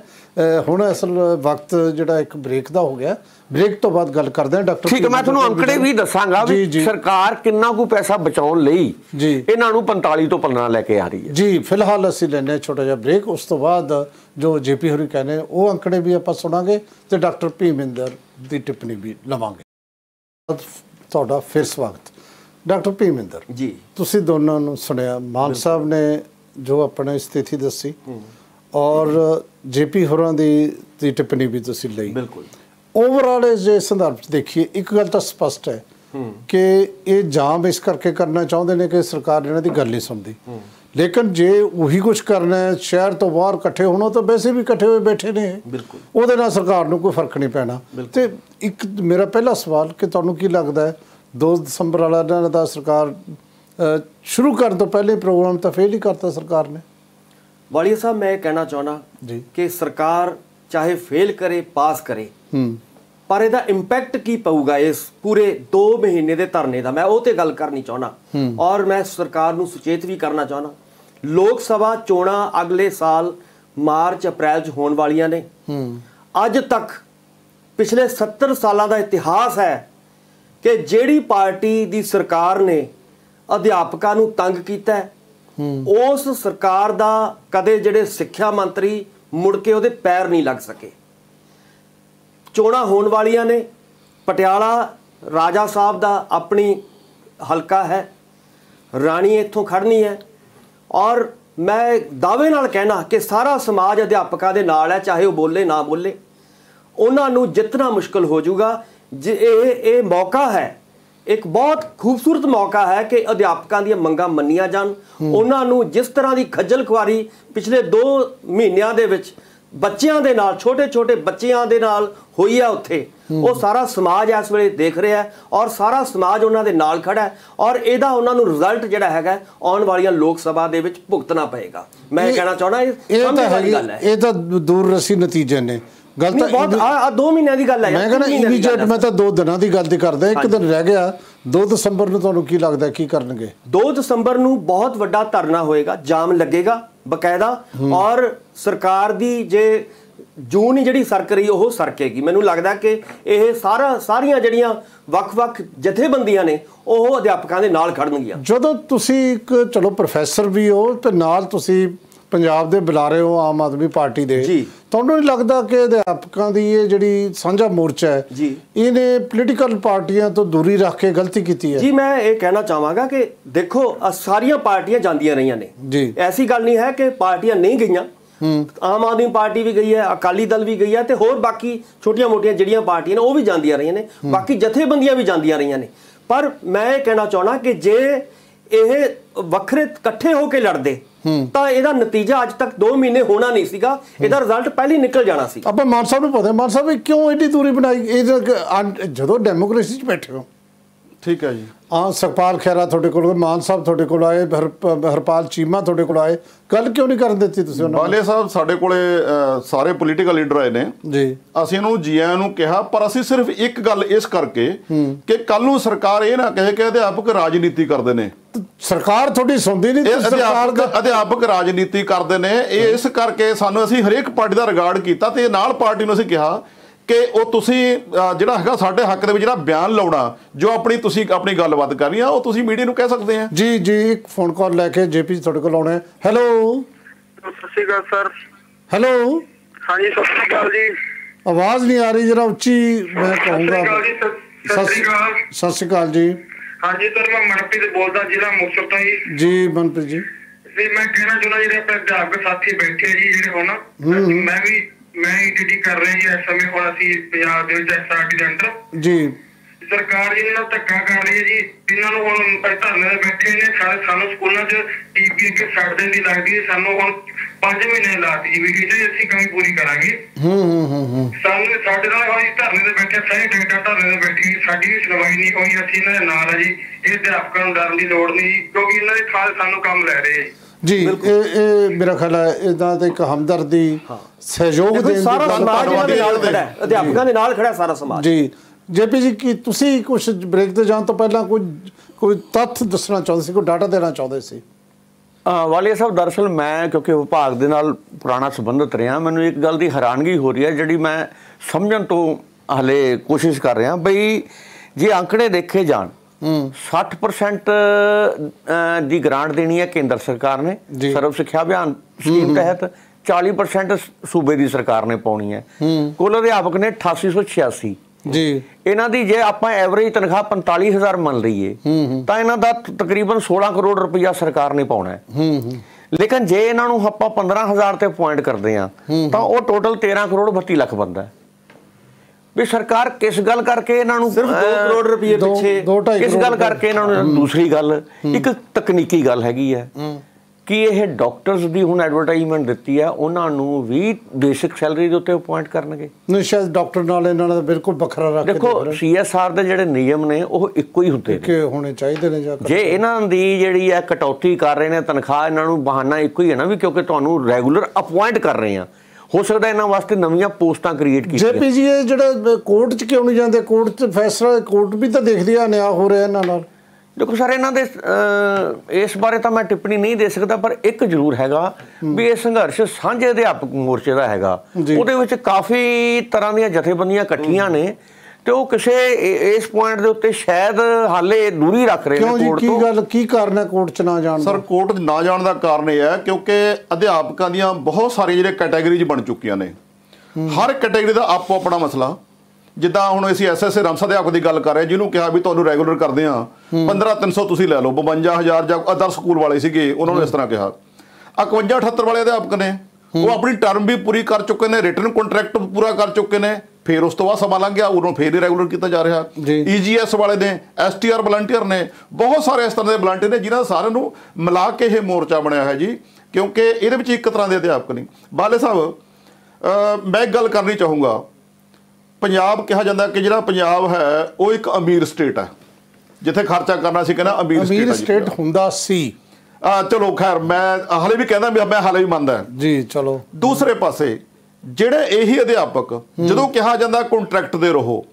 ਹੁਣ ਅਸਲ ਵਕਤ ਜਿਹੜਾ ਇੱਕ ਬ੍ਰੇਕ ਦਾ ਹੋ ਗਿਆ। ਬ੍ਰੇਕ ਤੋਂ ਬਾਅਦ ਗੱਲ ਕਰਦੇ ਹਾਂ ਡਾਕਟਰ ਠੀਕ ਹੈ ਮੈਂ ਤੁਹਾਨੂੰ ਅੰਕੜੇ ਵੀ ਦੱਸਾਂਗਾ ਵੀ। ਸਰਕਾਰ ਕਿੰਨਾ ਕੁ ਪੈਸਾ ਬਚਾਉਣ ਲਈ ਜੀ। ਇਹਨਾਂ ਨੂੰ 45 ਤੋਂ 15 ਲੈ ਕੇ ਆ ਰਹੀ ਹੈ। ਜੀ ਫਿਲਹਾਲ ਅਸੀਂ ਲੈਣੇ ਛੋਟਾ ਜਿਹਾ ਬ੍ਰੇਕ ਉਸ ਤੋਂ ਬਾਅਦ ਜੋ ਜੇਪੀ ਹੋਰੀ ਕਹਿੰਦੇ ਉਹ ਅੰਕੜੇ ਵੀ ਆਪਾਂ ਸੁਣਾਂਗੇ ਤੇ ਡਾਕਟਰ ਭੀਮਿੰਦਰ ਦੀ ਟਿੱਪਣੀ ਵੀ ਲਵਾਂਗੇ। ਤੁਹਾਡਾ ਫਿਰ ਸਵਾਗਤ। ਡਾਕਟਰ ਭੀਮਿੰਦਰ ਜੀ। ਤੁਸੀਂ ਦੋਨਾਂ ਨੂੰ ਸੁਣਿਆ। ਮਾਨ ਸਾਹਿਬ ਨੇ ਜੋ ਆਪਣੀ ਸਥਿਤੀ ਦੱਸੀ ਔਰ ਜੇਪੀ ਹੋਰਾਂ ਦੀ ਦੀ ਟਿੱਪਣੀ ਵੀ ਤੁਸੀਂ ਲਈ। ਬਿਲਕੁਲ। ਓਵਰਆਲ ਇਸ ਜੇ ਸੰਦਰਭ ਚ ਦੇਖੀਏ ਇੱਕ ਗੱਲ ਤਾਂ ਸਪਸ਼ਟ ਹੈ ਕਿ ਇਹ ਜਾਮ ਇਸ ਕਰਕੇ ਕਰਨਾ ਚਾਹੁੰਦੇ ਨੇ ਕਿ ਸਰਕਾਰ ਇਹਨਾਂ ਦੀ ਗੱਲ ਨਹੀਂ ਸੁਣਦੀ। ਲੇਕਿਨ ਜੇ ਉਹੀ ਕੁਝ ਕਰਨਾ ਹੈ ਸ਼ਹਿਰ ਤੋਂ ਬਾਹਰ ਇਕੱਠੇ ਹੋਣਾ ਤਾਂ ਵੈਸੇ ਵੀ ਇਕੱਠੇ ਹੋਏ ਬੈਠੇ ਨੇ। ਬਿਲਕੁਲ। ਉਹਦੇ ਨਾਲ ਸਰਕਾਰ ਨੂੰ ਕੋਈ ਫ਼ਰਕ ਨਹੀਂ ਪੈਣਾ। ਤੇ ਇੱਕ ਮੇਰਾ ਪਹਿਲਾ ਸਵਾਲ ਕਿ ਤੁਹਾਨੂੰ ਕੀ ਲੱਗਦਾ ਹੈ 2 ਦਸੰਬਰ ਵਾਲਾ ਇਹਨਾਂ ਦਾ ਸਰਕਾਰ ਸ਼ੁਰੂ ਕਰਨ ਤੋਂ ਪਹਿਲੇ ਪ੍ਰੋਗਰਾਮ ਤਾਂ ਫੇਲ ਹੀ ਕਰਤਾ ਸਰਕਾਰ ਨੇ? ਵਾਲੀਆ ਸਾਹਿਬ ਮੈਂ ਇਹ ਕਹਿਣਾ ਚਾਹਣਾ ਜੀ। ਕਿ ਸਰਕਾਰ ਚਾਹੇ ਫੇਲ ਕਰੇ ਪਾਸ ਕਰੇ ਹੂੰ। ਪਰ ਇਹਦਾ ਇੰਪੈਕਟ ਕੀ ਪਊਗਾ ਇਸ ਪੂਰੇ 2 ਮਹੀਨੇ ਦੇ ਧਰਨੇ ਦਾ? ਮੈਂ ਉਹ ਤੇ ਗੱਲ ਕਰਨੀ ਚਾਹਣਾ ਔਰ ਮੈਂ ਸਰਕਾਰ ਨੂੰ ਸੁਚੇਤ ਵੀ ਕਰਨਾ ਚਾਹਣਾ ਲੋਕ ਸਭਾ ਚੋਣਾਂ ਅਗਲੇ ਸਾਲ ਮਾਰਚ ਅਪ੍ਰੈਲ 'ਚ ਹੋਣ ਵਾਲੀਆਂ ਨੇ। ਅੱਜ ਤੱਕ ਪਿਛਲੇ 70 ਸਾਲਾਂ ਦਾ ਇਤਿਹਾਸ ਹੈ ਕਿ ਜਿਹੜੀ ਪਾਰਟੀ ਦੀ ਸਰਕਾਰ ਨੇ ਅਧਿਆਪਕਾਂ ਨੂੰ ਤੰਗ ਕੀਤਾ ਹੈ ਉਸ ਸਰਕਾਰ ਦਾ ਕਦੇ ਜਿਹੜੇ ਸਿੱਖਿਆ ਮੰਤਰੀ ਮੁੜ ਕੇ ਉਹਦੇ ਪੈਰ ਨਹੀਂ ਲੱਗ ਸਕੇ। ਚੋਣਾਂ ਹੋਣ ਵਾਲੀਆਂ ਨੇ, ਪਟਿਆਲਾ ਰਾਜਾ ਸਾਹਿਬ ਦਾ ਆਪਣੀ ਹਲਕਾ ਹੈ, ਰਾਣੀ ਇੱਥੋਂ ਖੜਨੀ ਹੈ ਔਰ ਮੈਂ ਦਾਅਵੇ ਨਾਲ ਕਹਿਣਾ ਕਿ ਸਾਰਾ ਸਮਾਜ ਅਧਿਆਪਕਾਂ ਦੇ ਨਾਲ ਹੈ, ਚਾਹੇ ਉਹ ਬੋਲੇ ਨਾ ਬੋਲੇ। ਉਹਨਾਂ ਨੂੰ ਜਿੱਤਣਾ ਮੁਸ਼ਕਲ ਹੋ ਜਾਊਗਾ, ਜੇ ਇਹ ਇਹ ਮੌਕਾ ਹੈ ਇੱਕ ਬਹੁਤ ਖੂਬਸੂਰਤ ਮੌਕਾ ਹੈ ਕਿ ਅਧਿਆਪਕਾਂ ਦੀਆਂ ਮੰਗਾਂ ਮੰਨੀਆਂ ਜਾਣ। ਉਹਨਾਂ ਨੂੰ ਜਿਸ ਤਰ੍ਹਾਂ ਦੀ ਖੱਜਲ ਖੁਆਰੀ ਪਿਛਲੇ 2 ਮਹੀਨਿਆਂ ਦੇ ਵਿੱਚ ਬੱਚਿਆਂ ਦੇ ਨਾਲ ਛੋਟੇ-ਛੋਟੇ ਬੱਚਿਆਂ ਦੇ ਨਾਲ ਹੋਈ ਆ ਉੱਥੇ। ਉਹ ਸਾਰਾ ਸਮਾਜ ਇਸ ਵੇਲੇ ਦੇਖ ਰਿਹਾ ਹੈ ਔਰ ਸਾਰਾ ਸਮਾਜ ਉਹਨਾਂ ਦੇ ਨਾਲ ਖੜਾ ਹੈ ਔਰ ਇਹਦਾ ਉਹਨਾਂ ਨੂੰ ਰਿਜ਼ਲਟ ਜਿਹੜਾ ਹੈਗਾ ਆਉਣ ਵਾਲੀਆਂ ਲੋਕ ਸਭਾ ਦੇ ਵਿੱਚ ਭੁਗਤਣਾ ਪਏਗਾ। ਮੈਂ ਕਹਿਣਾ ਚਾਹਣਾ ਇਹ ਤਾਂ ਵਾਲੀ ਗੱਲ ਹੈ। ਇਹ ਤਾਂ ਦੂਰ ਰਸੀ ਨਤੀਜੇ ਨੇ। ਗੱਲ ਤਾਂ ਬਹੁਤ ਆ 2 ਮਹੀਨਿਆਂ ਦੀ ਗੱਲ ਹੈ ਮੈਂ ਕਹਿੰਦਾ ਇਮੀਡੀਏਟ। ਮੈਂ ਤਾਂ ਦੋ ਦਿਨਾਂ ਦੀ ਗੱਲ ਦੀ ਕਰਦਾ ਇੱਕ ਦਿਨ ਰਹਿ ਗਿਆ 2 ਦਸੰਬਰ ਨੂੰ ਤੁਹਾਨੂੰ ਕੀ ਲੱਗਦਾ ਕੀ ਕਰਨਗੇ? 2 ਦਸੰਬਰ ਨੂੰ ਬਹੁਤ ਵੱਡਾ ਧਰਨਾ ਹੋਏਗਾ ਜਾਮ ਲੱਗੇਗਾ ਬਕਾਇਦਾ ਔਰ ਸਰਕਾਰ ਦੀ ਜੇ ਜੂਨ ਹੀ ਜਿਹੜੀ ਸਰਕ ਰਹੀ ਉਹ ਸਰਕੇਗੀ। ਮੈਨੂੰ ਲੱਗਦਾ ਕਿ ਇਹ ਸਾਰਾ ਸਾਰੀਆਂ ਜਿਹੜੀਆਂ ਵੱਖ-ਵੱਖ ਜਥੇਬੰਦੀਆਂ ਨੇ ਉਹ ਅਧਿਆਪਕਾਂ ਦੇ ਨਾਲ ਖੜਨਗੀਆਂ। ਜਦੋਂ ਤੁਸੀਂ ਇੱਕ ਚਲੋ ਪ੍ਰੋਫੈਸਰ ਵੀ ਹੋ ਤੇ ਨਾਲ ਤੁਸੀਂ ਪੰਜਾਬ ਦੇ ਬੁਲਾਰੇ ਹੋ ਆਮ ਆਦਮੀ ਪਾਰਟੀ ਦੇ। ਤੁਹਾਨੂੰ ਨਹੀਂ ਲੱਗਦਾ ਕਿ ਅਧਿਆਪਕਾਂ ਦੀ ਇਹ ਜਿਹੜੀ ਸਾਂਝਾ ਮੋਰਚਾ ਹੈ ਜੀ। ਇਹਨੇ ਪੋਲੀਟੀਕਲ ਪਾਰਟੀਆਂ ਤੋਂ ਦੂਰੀ ਰੱਖ ਕੇ ਗਲਤੀ ਕੀਤੀ ਹੈ? ਜੀ ਮੈਂ ਇਹ ਕਹਿਣਾ ਚਾਹਾਂਗਾ ਕਿ ਦੇਖੋ ਸਾਰੀਆਂ ਪਾਰਟੀਆਂ ਜਾਂਦੀਆਂ ਰਹੀਆਂ ਨੇ। ਜੀ। ਐਸੀ ਗੱਲ ਨਹੀਂ ਹੈ ਕਿ ਪਾਰਟੀਆਂ ਨਹੀਂ ਗਈਆਂ। ਆਮ ਆਦਮੀ ਪਾਰਟੀ ਵੀ ਗਈ ਹੈ ਅਕਾਲੀ ਦਲ ਵੀ ਗਈ ਹੈ ਤੇ ਹੋਰ ਬਾਕੀ ਛੋਟੀਆਂ-ਮੋਟੀਆਂ ਜਿਹੜੀਆਂ ਪਾਰਟੀਆਂ ਨੇ ਉਹ ਵੀ ਜਾਂਦੀਆਂ ਰਹੀਆਂ ਨੇ। ਬਾਕੀ ਜਥੇਬੰਦੀਆਂ ਵੀ ਜਾਂਦੀਆਂ ਰਹੀਆਂ ਨੇ। ਪਰ ਮੈਂ ਇਹ ਕਹਿਣਾ ਚਾਹਣਾ ਕਿ ਜੇ ਇਹ ਵੱਖਰੇ ਇਕੱਠੇ ਹੋ ਕੇ ਲੜਦੇ ਤਾਂ ਇਹਦਾ ਨਤੀਜਾ ਅੱਜ ਤੱਕ 2 ਮਹੀਨੇ ਹੋਣਾ ਨਹੀਂ ਸੀਗਾ। ਇਹਦਾ ਰਿਜ਼ਲਟ ਪਹਿਲੇ ਹੀ ਨਿਕਲ ਜਾਣਾ ਸੀ। ਆਪਾਂ ਮਾਨ ਸਾਹਿਬ ਨੂੰ ਪਤਾ ਮਾਨ ਸਾਹਿਬ ਕਿਉਂ ਐਡੀ ਦੂਰੀ ਬਣਾਈ? ਇਹ ਜਦੋਂ ਡੈਮੋਕ੍ਰੇਸੀ 'ਚ ਬੈਠੇ ਹੋ ਠੀਕ ਹੈ ਜੀ। ਹਾਂ ਸੁਖਪਾਲ ਖਹਿਰਾ ਤੁਹਾਡੇ ਕੋਲ ਮਾਨ ਸਾਹਿਬ ਤੁਹਾਡੇ ਕੋਲ ਆਏ ਹਰ- ਹਰਪਾਲ ਚੀਮਾ ਤੁਹਾਡੇ ਕੋਲ ਆਏ। ਗੱਲ ਕਿਉਂ ਨਹੀਂ ਕਰਨ ਦਿੱਤੀ ਤੁਸੀਂ ਉਹਨਾਂ ਬਾਲੇ ਸਾਹਿਬ ਸਾਡੇ ਕੋਲੇ ਸਾਰੇ ਪੋਲੀਟੀਕਲ ਲੀਡਰ ਆਏ ਨੇ। ਨੂੰ ਜੀ। ਅਸੀਂ ਇਹਨੂੰ ਜੀਆਂ ਨੂੰ ਕਿਹਾ ਪਰ ਅਸੀਂ ਸਿਰਫ ਇੱਕ ਗੱਲ ਇਸ ਕਰਕੇ ਕਿ ਕੱਲ ਨੂੰ ਸਰਕਾਰ ਇਹ ਨਾ ਕਹੇ ਕਿ ਅਧਿਆਪਕ ਰਾਜਨੀਤੀ ਕਰਦੇ ਨੇ। ਸਰਕਾਰ ਤੁਹਾਡੀ ਸੁਣਦੀ ਨਹੀਂ ਸਰਕਾਰ ਦਾ ਅਧਿਆਪਕ ਰਾਜਨੀਤੀ ਕਰਦੇ ਨੇ। ਇਹ ਇਸ ਕਰਕੇ ਸਾਨੂੰ ਅਸੀਂ ਹਰੇਕ ਪਾਰਟੀ ਦਾ ਰਿਗਾਰਡ ਕੀਤਾ ਤੇ ਨਾਲ ਪਾਰਟੀ ਨੂੰ ਅਸੀਂ ਕਿਹਾ ਕਿ ਉਹ ਤੁਸੀਂ ਜਿਹੜਾ ਹੈਗਾ ਸਾਡੇ ਹੱਕ ਦੇ ਵਿੱਚ ਜਿਹੜਾ ਬਿਆਨ ਲਾਉਣਾ ਜੋ ਆਪਣੀ ਤੁਸੀਂ ਆਪਣੀ ਗੱਲਬਾਤ ਕਰ ਰਹੀ ਆ ਉਹ ਤੁਸੀਂ ਮੀਡੀਆ ਨੂੰ ਕਹਿ ਸਕਦੇ ਆ। ਜੀ ਜੀ ਇੱਕ ਫੋਨ ਕਾਲ ਲੈ ਕੇ ਜੇਪੀ ਤੁਹਾਡੇ ਕੋਲ ਆਉਣਾ ਹੈ। ਹੈਲੋ ਸਤਿ ਸ਼੍ਰੀ ਅਕਾਲ ਸਰ। ਹੈਲੋ ਹਾਂਜੀ ਸਤਿ ਸ਼੍ਰੀ ਅਕਾਲ ਜੀ। ਆਵਾਜ਼ ਨਹੀਂ ਆ ਰਹੀ ਜਰਾ ਉੱਚੀ ਮੈਂ ਕਹੂੰਗਾ। ਜੀ ਸਤਿ- ਸ਼੍ਰੀ ਅਕਾਲ। ਸਤਿ ਸ਼੍ਰੀ ਅਕਾਲ ਜੀ। ਹਾਂਜੀ ਸਰ ਮੈਂ ਮਨਪ੍ਰੀਤ ਬੋਲਦਾ ਜ਼ਿਲ੍ਹਾ ਮੁਕਤਸਰ ਤੋਂ ਜੀ। ਜੀ ਮਨਪ੍ਰੀਤ ਜੀ। ਵੀ ਮੈਂ ਕਹਿਣਾ ਚਾਹੁੰਦਾ ਜਿਹੜੇ ਆਪਣੇ ਅਧਿਆਪਕ ਸਾਥੀ ਬੈਠੇ ਆ ਜੀ ਜਿਹੜੇ ਹੁਣ ਮੈਂ ਵੀ ਮੈਂ ਡਿਊਟੀ ਕਰ ਰਿਹਾ ਜੀ ਇਸ ਸਮੇਂ ਹੁਣ ਅਸੀਂ ਪੰਜਾਬ ਦੇ ਵਿੱਚ ਐਸਆਰਟੀ ਦੇ ਜੀ। ਸਰਕਾਰ ਜੀ ਨਾਲ ਧੱਕਾ ਕਰ ਰਹੀ ਹੈ ਜੀ। ਇਹਨਾਂ ਨੂੰ ਹੁਣ ਧਰਨੇ ਤੇ ਬੈਠੇ ਨੇ ਸਾਰੇ ਸਾਨੂੰ ਸਕੂਲਾਂ 'ਚ ਟੀਪੀ ਕੇ ਛੱਡ ਦੇਣ ਦੀ ਲੱਗਦੀ ਹੈ। ਸਾਨੂੰ ਹੁਣ 5 ਮਹੀਨੇ ਲਾਤੀ ਜੀ ਵੀ ਕਹਿੰਦੇ ਅਸੀਂ ਕਮੀ ਪੂਰੀ ਕਰਾਂਗੇ। ਹੂੰ ਹੂੰ ਹੂੰ ਹੂੰ। ਸਾਨੂੰ ਸਾਡੇ ਨਾਲ ਇਸ ਧਰਨੇ ਤੇ ਬੈਠੇ ਸਾਰੇ ਡਾਕਟਰ ਧਰਨੇ ਤੇ ਬੈਠੇ ਸਾਡੀ ਵੀ ਸੁਣਵਾਈ ਨਹੀਂ ਹੋਈ ਅਸੀਂ ਇਹਨਾਂ ਦੇ ਨਾਲ ਆ ਜੀ। ਇਹ ਅਧਿਆਪਕਾਂ ਨੂੰ ਡਰਨ ਦੀ ਲੋੜ ਨਹੀਂ ਕਿਉਂਕਿ ਇਹਨਾਂ ਦੇ ਖਾਲ ਸਾਨੂੰ ਕੰਮ ਲੈ ਰਹੇ ਜੀ। ਜੀ ਇਹ ਇਹ ਮੇਰਾ ਖਿਆਲ ਹੈ ਇਦਾਂ ਦਾ ਇੱਕ ਹਮਦਰਦੀ ਸਹਿਯੋਗ ਦੇਣ ਦੀ ਸਾਰਾ ਗੱਲ ਸਮਾਜ ਇਹਨਾਂ ਦੇ ਨਾਲ ਖੜਾ ਹੈ ਅਧਿਆਪਕਾਂ ਦੇ ਨਾਲ ਖੜਾ ਸਾਰਾ ਸਮਾਜ। ਜੀ। ਜੇਪੀ ਜੀ ਕੀ ਤੁਸੀਂ ਕੁਝ ਬ੍ਰੇਕ ਤੇ ਜਾਣ ਤੋਂ ਪਹਿਲਾਂ ਕੋਈ ਕੋਈ ਤੱਥ ਦੱਸਣਾ ਚਾਹੁੰਦੇ ਸੀ ਕੋਈ ਡਾਟਾ ਦੇਣਾ ਚਾਹੁੰਦੇ ਸੀ? ਵਾਲੀਆ ਸਾਹਿਬ ਦਰਅਸਲ ਮੈਂ ਕਿਉਂਕਿ ਵਿਭਾਗ ਦੇ ਨਾਲ ਪੁਰਾਣਾ ਸੰਬੰਧਿਤ ਰਿਹਾ ਮੈਨੂੰ ਇੱਕ ਗੱਲ ਦੀ ਹੈਰਾਨਗੀ ਹੋ ਰਹੀ ਹੈ ਜਿਹੜੀ ਮੈਂ ਸਮਝਣ ਤੋਂ ਹਲੇ ਕੋਸ਼ਿਸ਼ ਕਰ ਰਿਹਾ ਬਈ ਜੇ ਅੰਕੜੇ ਦੇਖੇ ਜਾਣ 60% ਅਹ, ਦੀ ਗ੍ਰਾਂਟ ਦੇਣੀ ਹੈ ਕੇਂਦਰ ਸਰਕਾਰ ਨੇ। ਸਰਵ ਸਿੱਖਿਆ ਅਭਿਆਨ ਸਕੀਮ ਤਹਿਤ 40% ਸੂਬੇ ਦੀ ਸਰਕਾਰ ਨੇ ਪਾਉਣੀ ਹੈ। ਕੁੱਲ ਅਧਿਆਪਕ ਨੇ 8886 ਜੀ। ਇਹਨਾਂ ਦੀ ਜੇ ਆਪਾਂ ਐਵਰੇਜ ਤਨਖਾਹ 45000 ਮੰਨ ਲਈਏ ਤਾਂ ਇਹਨਾਂ ਦਾ ਤਕਰੀਬਨ 16 ਕਰੋੜ ਰੁਪਈਆ ਸਰਕਾਰ ਨੇ ਪਾਉਣਾ ਹੈ। ਲੇਕਿਨ ਜੇ ਇਹਨਾਂ ਨੂੰ ਆਪਾਂ 15000 ਤੇ ਪੁਆਇੰਟ ਕਰਦੇ ਆ ਤਾਂ ਉਹ ਟੋਟਲ 13 ਕਰੋੜ 32 ਲੱਖ ਬਣਦਾ ਹੈ। ਵੀ ਸਰਕਾਰ ਕਿਸ ਗੱਲ ਕਰਕੇ ਇਹਨਾਂ ਨੂੰ ਸਿਰਫ 2 ਅਹ, ਕਰੋੜ ਰੁਪਏ ਪਿੱਛੇ ਕਿਸ ਗੱਲ। ਕਰਕੇ ਇਹਨਾਂ ਨੂੰ ਦੂਸਰੀ ਗੱਲ ਇੱਕ ਤਕਨੀਕੀ ਗੱਲ ਹੈਗੀ ਹੈ ਕਿ ਇਹ ਡਾਕਟਰਸ ਦੀ ਹੁਣ ਐਡਵਰਟਾਈਜ਼ਮੈਂਟ ਦਿੱਤੀ ਹੈ ਉਹਨਾਂ ਨੂੰ ਵੀ ਬੇਸਿਕ ਸੈਲਰੀ ਦੇ ਉੱਤੇ ਅਪਾਇੰਟ ਕਰਨਗੇ। ਨਹੀਂ ਸ਼ਾਇਦ ਡਾਕਟਰ ਨਾਲ ਇਹਨਾਂ ਦਾ ਬਿਲਕੁਲ ਵੱਖਰਾ ਰੱਖ ਕੇ ਦੇਖੋ ਸੀਐਸਆਰ ਦੇ ਜਿਹੜੇ ਨਿਯਮ ਨੇ ਉਹ ਇੱਕੋ ਹੀ ਹੁੰਦੇ ਨੇ। ਕਿ ਹੋਣੇ ਚਾਹੀਦੇ ਨੇ ਜਾਂ ਜੇ ਇਹਨਾਂ ਦੀ ਜਿਹੜੀ ਹੈ ਕਟੌਤੀ ਕਰ ਰਹੇ ਨੇ ਤਨਖਾਹ ਇਹਨਾਂ ਨੂੰ ਬਹਾਨਾ ਇੱਕੋ ਹੀ ਹੈ ਨਾ ਵੀ ਕਿਉਂਕਿ ਤੁਹਾਨੂੰ ਰੈਗੂਲਰ ਅਪਾਇੰਟ ਕਰ ਰਹੇ ਆ ਹੋ ਸਕਦਾ ਇਹਨਾਂ ਵਾਸਤੇ ਨਵੀਆਂ ਪੋਸਟਾਂ ਕ੍ਰੀਏਟ ਕੀਤੀਆਂ। ਜੇਪੀ ਜੀ ਇਹ ਜਿਹੜਾ ਕੋਰਟ 'ਚ ਕਿਉਂ ਨਹੀਂ ਜਾਂਦੇ? ਕੋਰਟ 'ਚ ਫੈਸਲਾ ਕੋਰਟ ਵੀ ਤਾਂ ਦੇਖਦੀ ਆ ਨਿਆਂ ਹੋ ਰਿਹਾ ਇਹਨਾਂ ਨਾਲ। ਦੇਖੋ ਸਰ ਇਹਨਾਂ ਦੇ ਇਸ ਬਾਰੇ ਤਾਂ ਮੈਂ ਟਿੱਪਣੀ ਨਹੀਂ ਦੇ ਸਕਦਾ ਪਰ ਇੱਕ ਜ਼ਰੂਰ ਹੈਗਾ ਵੀ ਇਹ ਸੰਘਰਸ਼ ਸਾਂਝੇ ਅਧਿਆਪਕ ਮੋਰਚੇ ਦਾ ਹੈਗਾ। ਉਹਦੇ ਵਿੱਚ ਕਾਫੀ ਤਰ੍ਹਾਂ ਦੀਆਂ ਜਥੇਬੰਦੀਆਂ ਇਕੱਠੀਆਂ ਨੇ। ਤੇ ਉਹ ਕਿਸੇ ਇਸ ਪੁਆਇੰਟ ਦੇ ਉੱਤੇ ਸ਼ਾਇਦ ਹਾਲੇ ਦੂਰੀ ਰੱਖ ਰਹੇ ਕਿਉਂ ਨੇ ਜੀ? ਕੋਰਟ ਕੀ ਤੋਂ। ਗੱਲ ਕੀ ਕਾਰਨ ਹੈ ਕੋਰਟ 'ਚ ਨਾ ਜਾਣ ਸਰ ਦਾ ਕੋਰਟ ਨਾ ਜਾਣ ਦਾ ਕਾਰਨ ਇਹ ਹੈ ਕਿਉਂਕਿ ਅਧਿਆਪਕਾਂ ਦੀਆਂ ਬਹੁਤ ਸਾਰੀਆਂ ਜਿਹੜੇ ਕੈਟਾਗਰੀਜ਼ ਬਣ ਚੁੱਕੀਆਂ ਨੇ। ਹਰ ਕੈਟਾਗਰੀ ਦਾ ਆਪੋ ਆਪਣਾ ਮਸਲਾ। ਜਿੱਦਾਂ ਹੁਣ ਅਸੀਂ ਐਸਐਸਏ ਰਮਸਾ ਅਧਿਆਪਕ ਦੀ ਗੱਲ ਕਰ ਰਹੇ ਹਾਂ, ਜਿਹਨੂੰ ਕਿਹਾ ਵੀ ਤੁਹਾਨੂੰ ਰੈਗੂਲਰ ਕਰਦੇ ਆ 15300 ਤੁਸੀਂ ਲੈ ਲਓ 52000 ਜਾਂ ਅਦਰ ਸਕੂਲ ਵਾਲੇ ਸੀਗੇ ਉਹਨਾਂ ਨੂੰ ਇਸ ਤਰ੍ਹਾਂ ਕਿਹਾ। 51 78 ਵਾਲੇ ਅਧਿਆਪਕ ਨੇ। ਉਹ ਆਪਣੀ ਟਰਮ ਵੀ ਪੂਰੀ ਕਰ ਚੁੱਕੇ ਨੇ ਰਿਟਨ ਕੰਟਰੈਕਟ ਪੂਰਾ ਕਰ ਚੁੱਕੇ ਨੇ। ਫਿਰ ਉਸ ਤੋਂ ਬਾਅਦ ਸਮਾਂ ਲੰਘ ਗਿਆ ਉਦੋਂ ਫੇਰ ਹੀ ਰੈਗੂਲਰ ਕੀਤਾ ਜਾ ਰਿਹਾ। ਜੀ। ਈਜੀਐਸ ਵਾਲੇ ਨੇ ਐਸਟੀਆਰ ਵਲੰਟੀਅਰ ਨੇ ਬਹੁਤ ਸਾਰੇ ਇਸ ਤਰ੍ਹਾਂ ਦੇ ਵਲੰਟੀਅਰ ਨੇ ਜਿਨ੍ਹਾਂ ਸਾਰਿਆਂ ਨੂੰ ਮਿਲਾ ਕੇ ਇਹ ਮੋਰਚਾ ਬਣਿਆ ਹੈ ਜੀ ਕਿਉਂਕਿ ਇਹਦੇ ਵਿੱਚ ਇੱਕ ਤਰ੍ਹਾਂ ਦੇ ਅਧਿਆਪਕ ਨਹੀਂ ਬਾਲੇ ਸਾਹਿਬ ਮੈਂ ਇੱਕ ਗੱਲ ਕਰਨੀ ਚਾਹੂੰਗਾ। ਪੰਜਾਬ ਕਿਹਾ ਜਾਂਦਾ ਕਿ ਜਿਹੜਾ ਪੰਜਾਬ ਹੈ ਉਹ ਇੱਕ ਅਮੀਰ ਸਟੇਟ ਹੈ। ਜਿੱਥੇ ਖਰਚਾ ਕਰਨਾ ਸੀ ਕਹਿੰਦਾ ਅਮੀਰ ਸਟੇਟ ਅਮੀਰ ਸਟੇਟ ਹੁੰਦਾ ਸੀ। ਆ ਚਲੋ ਖੈਰ ਮੈਂ ਹਾਲੇ ਵੀ ਕਹਿੰਦਾ ਵੀ ਮੈਂ ਹਾਲੇ ਵੀ ਮੰਨਦਾ। ਜੀ ਚਲੋ। ਦੂਸਰੇ ਪਾਸੇ ਜਿਹੜੇ ਇਹੀ ਅਧਿਆਪਕ ਜਦੋਂ ਕਿਹਾ ਜਾਂਦਾ ਕੰਟਰੈਕਟ ਦੇ ਰਹੋ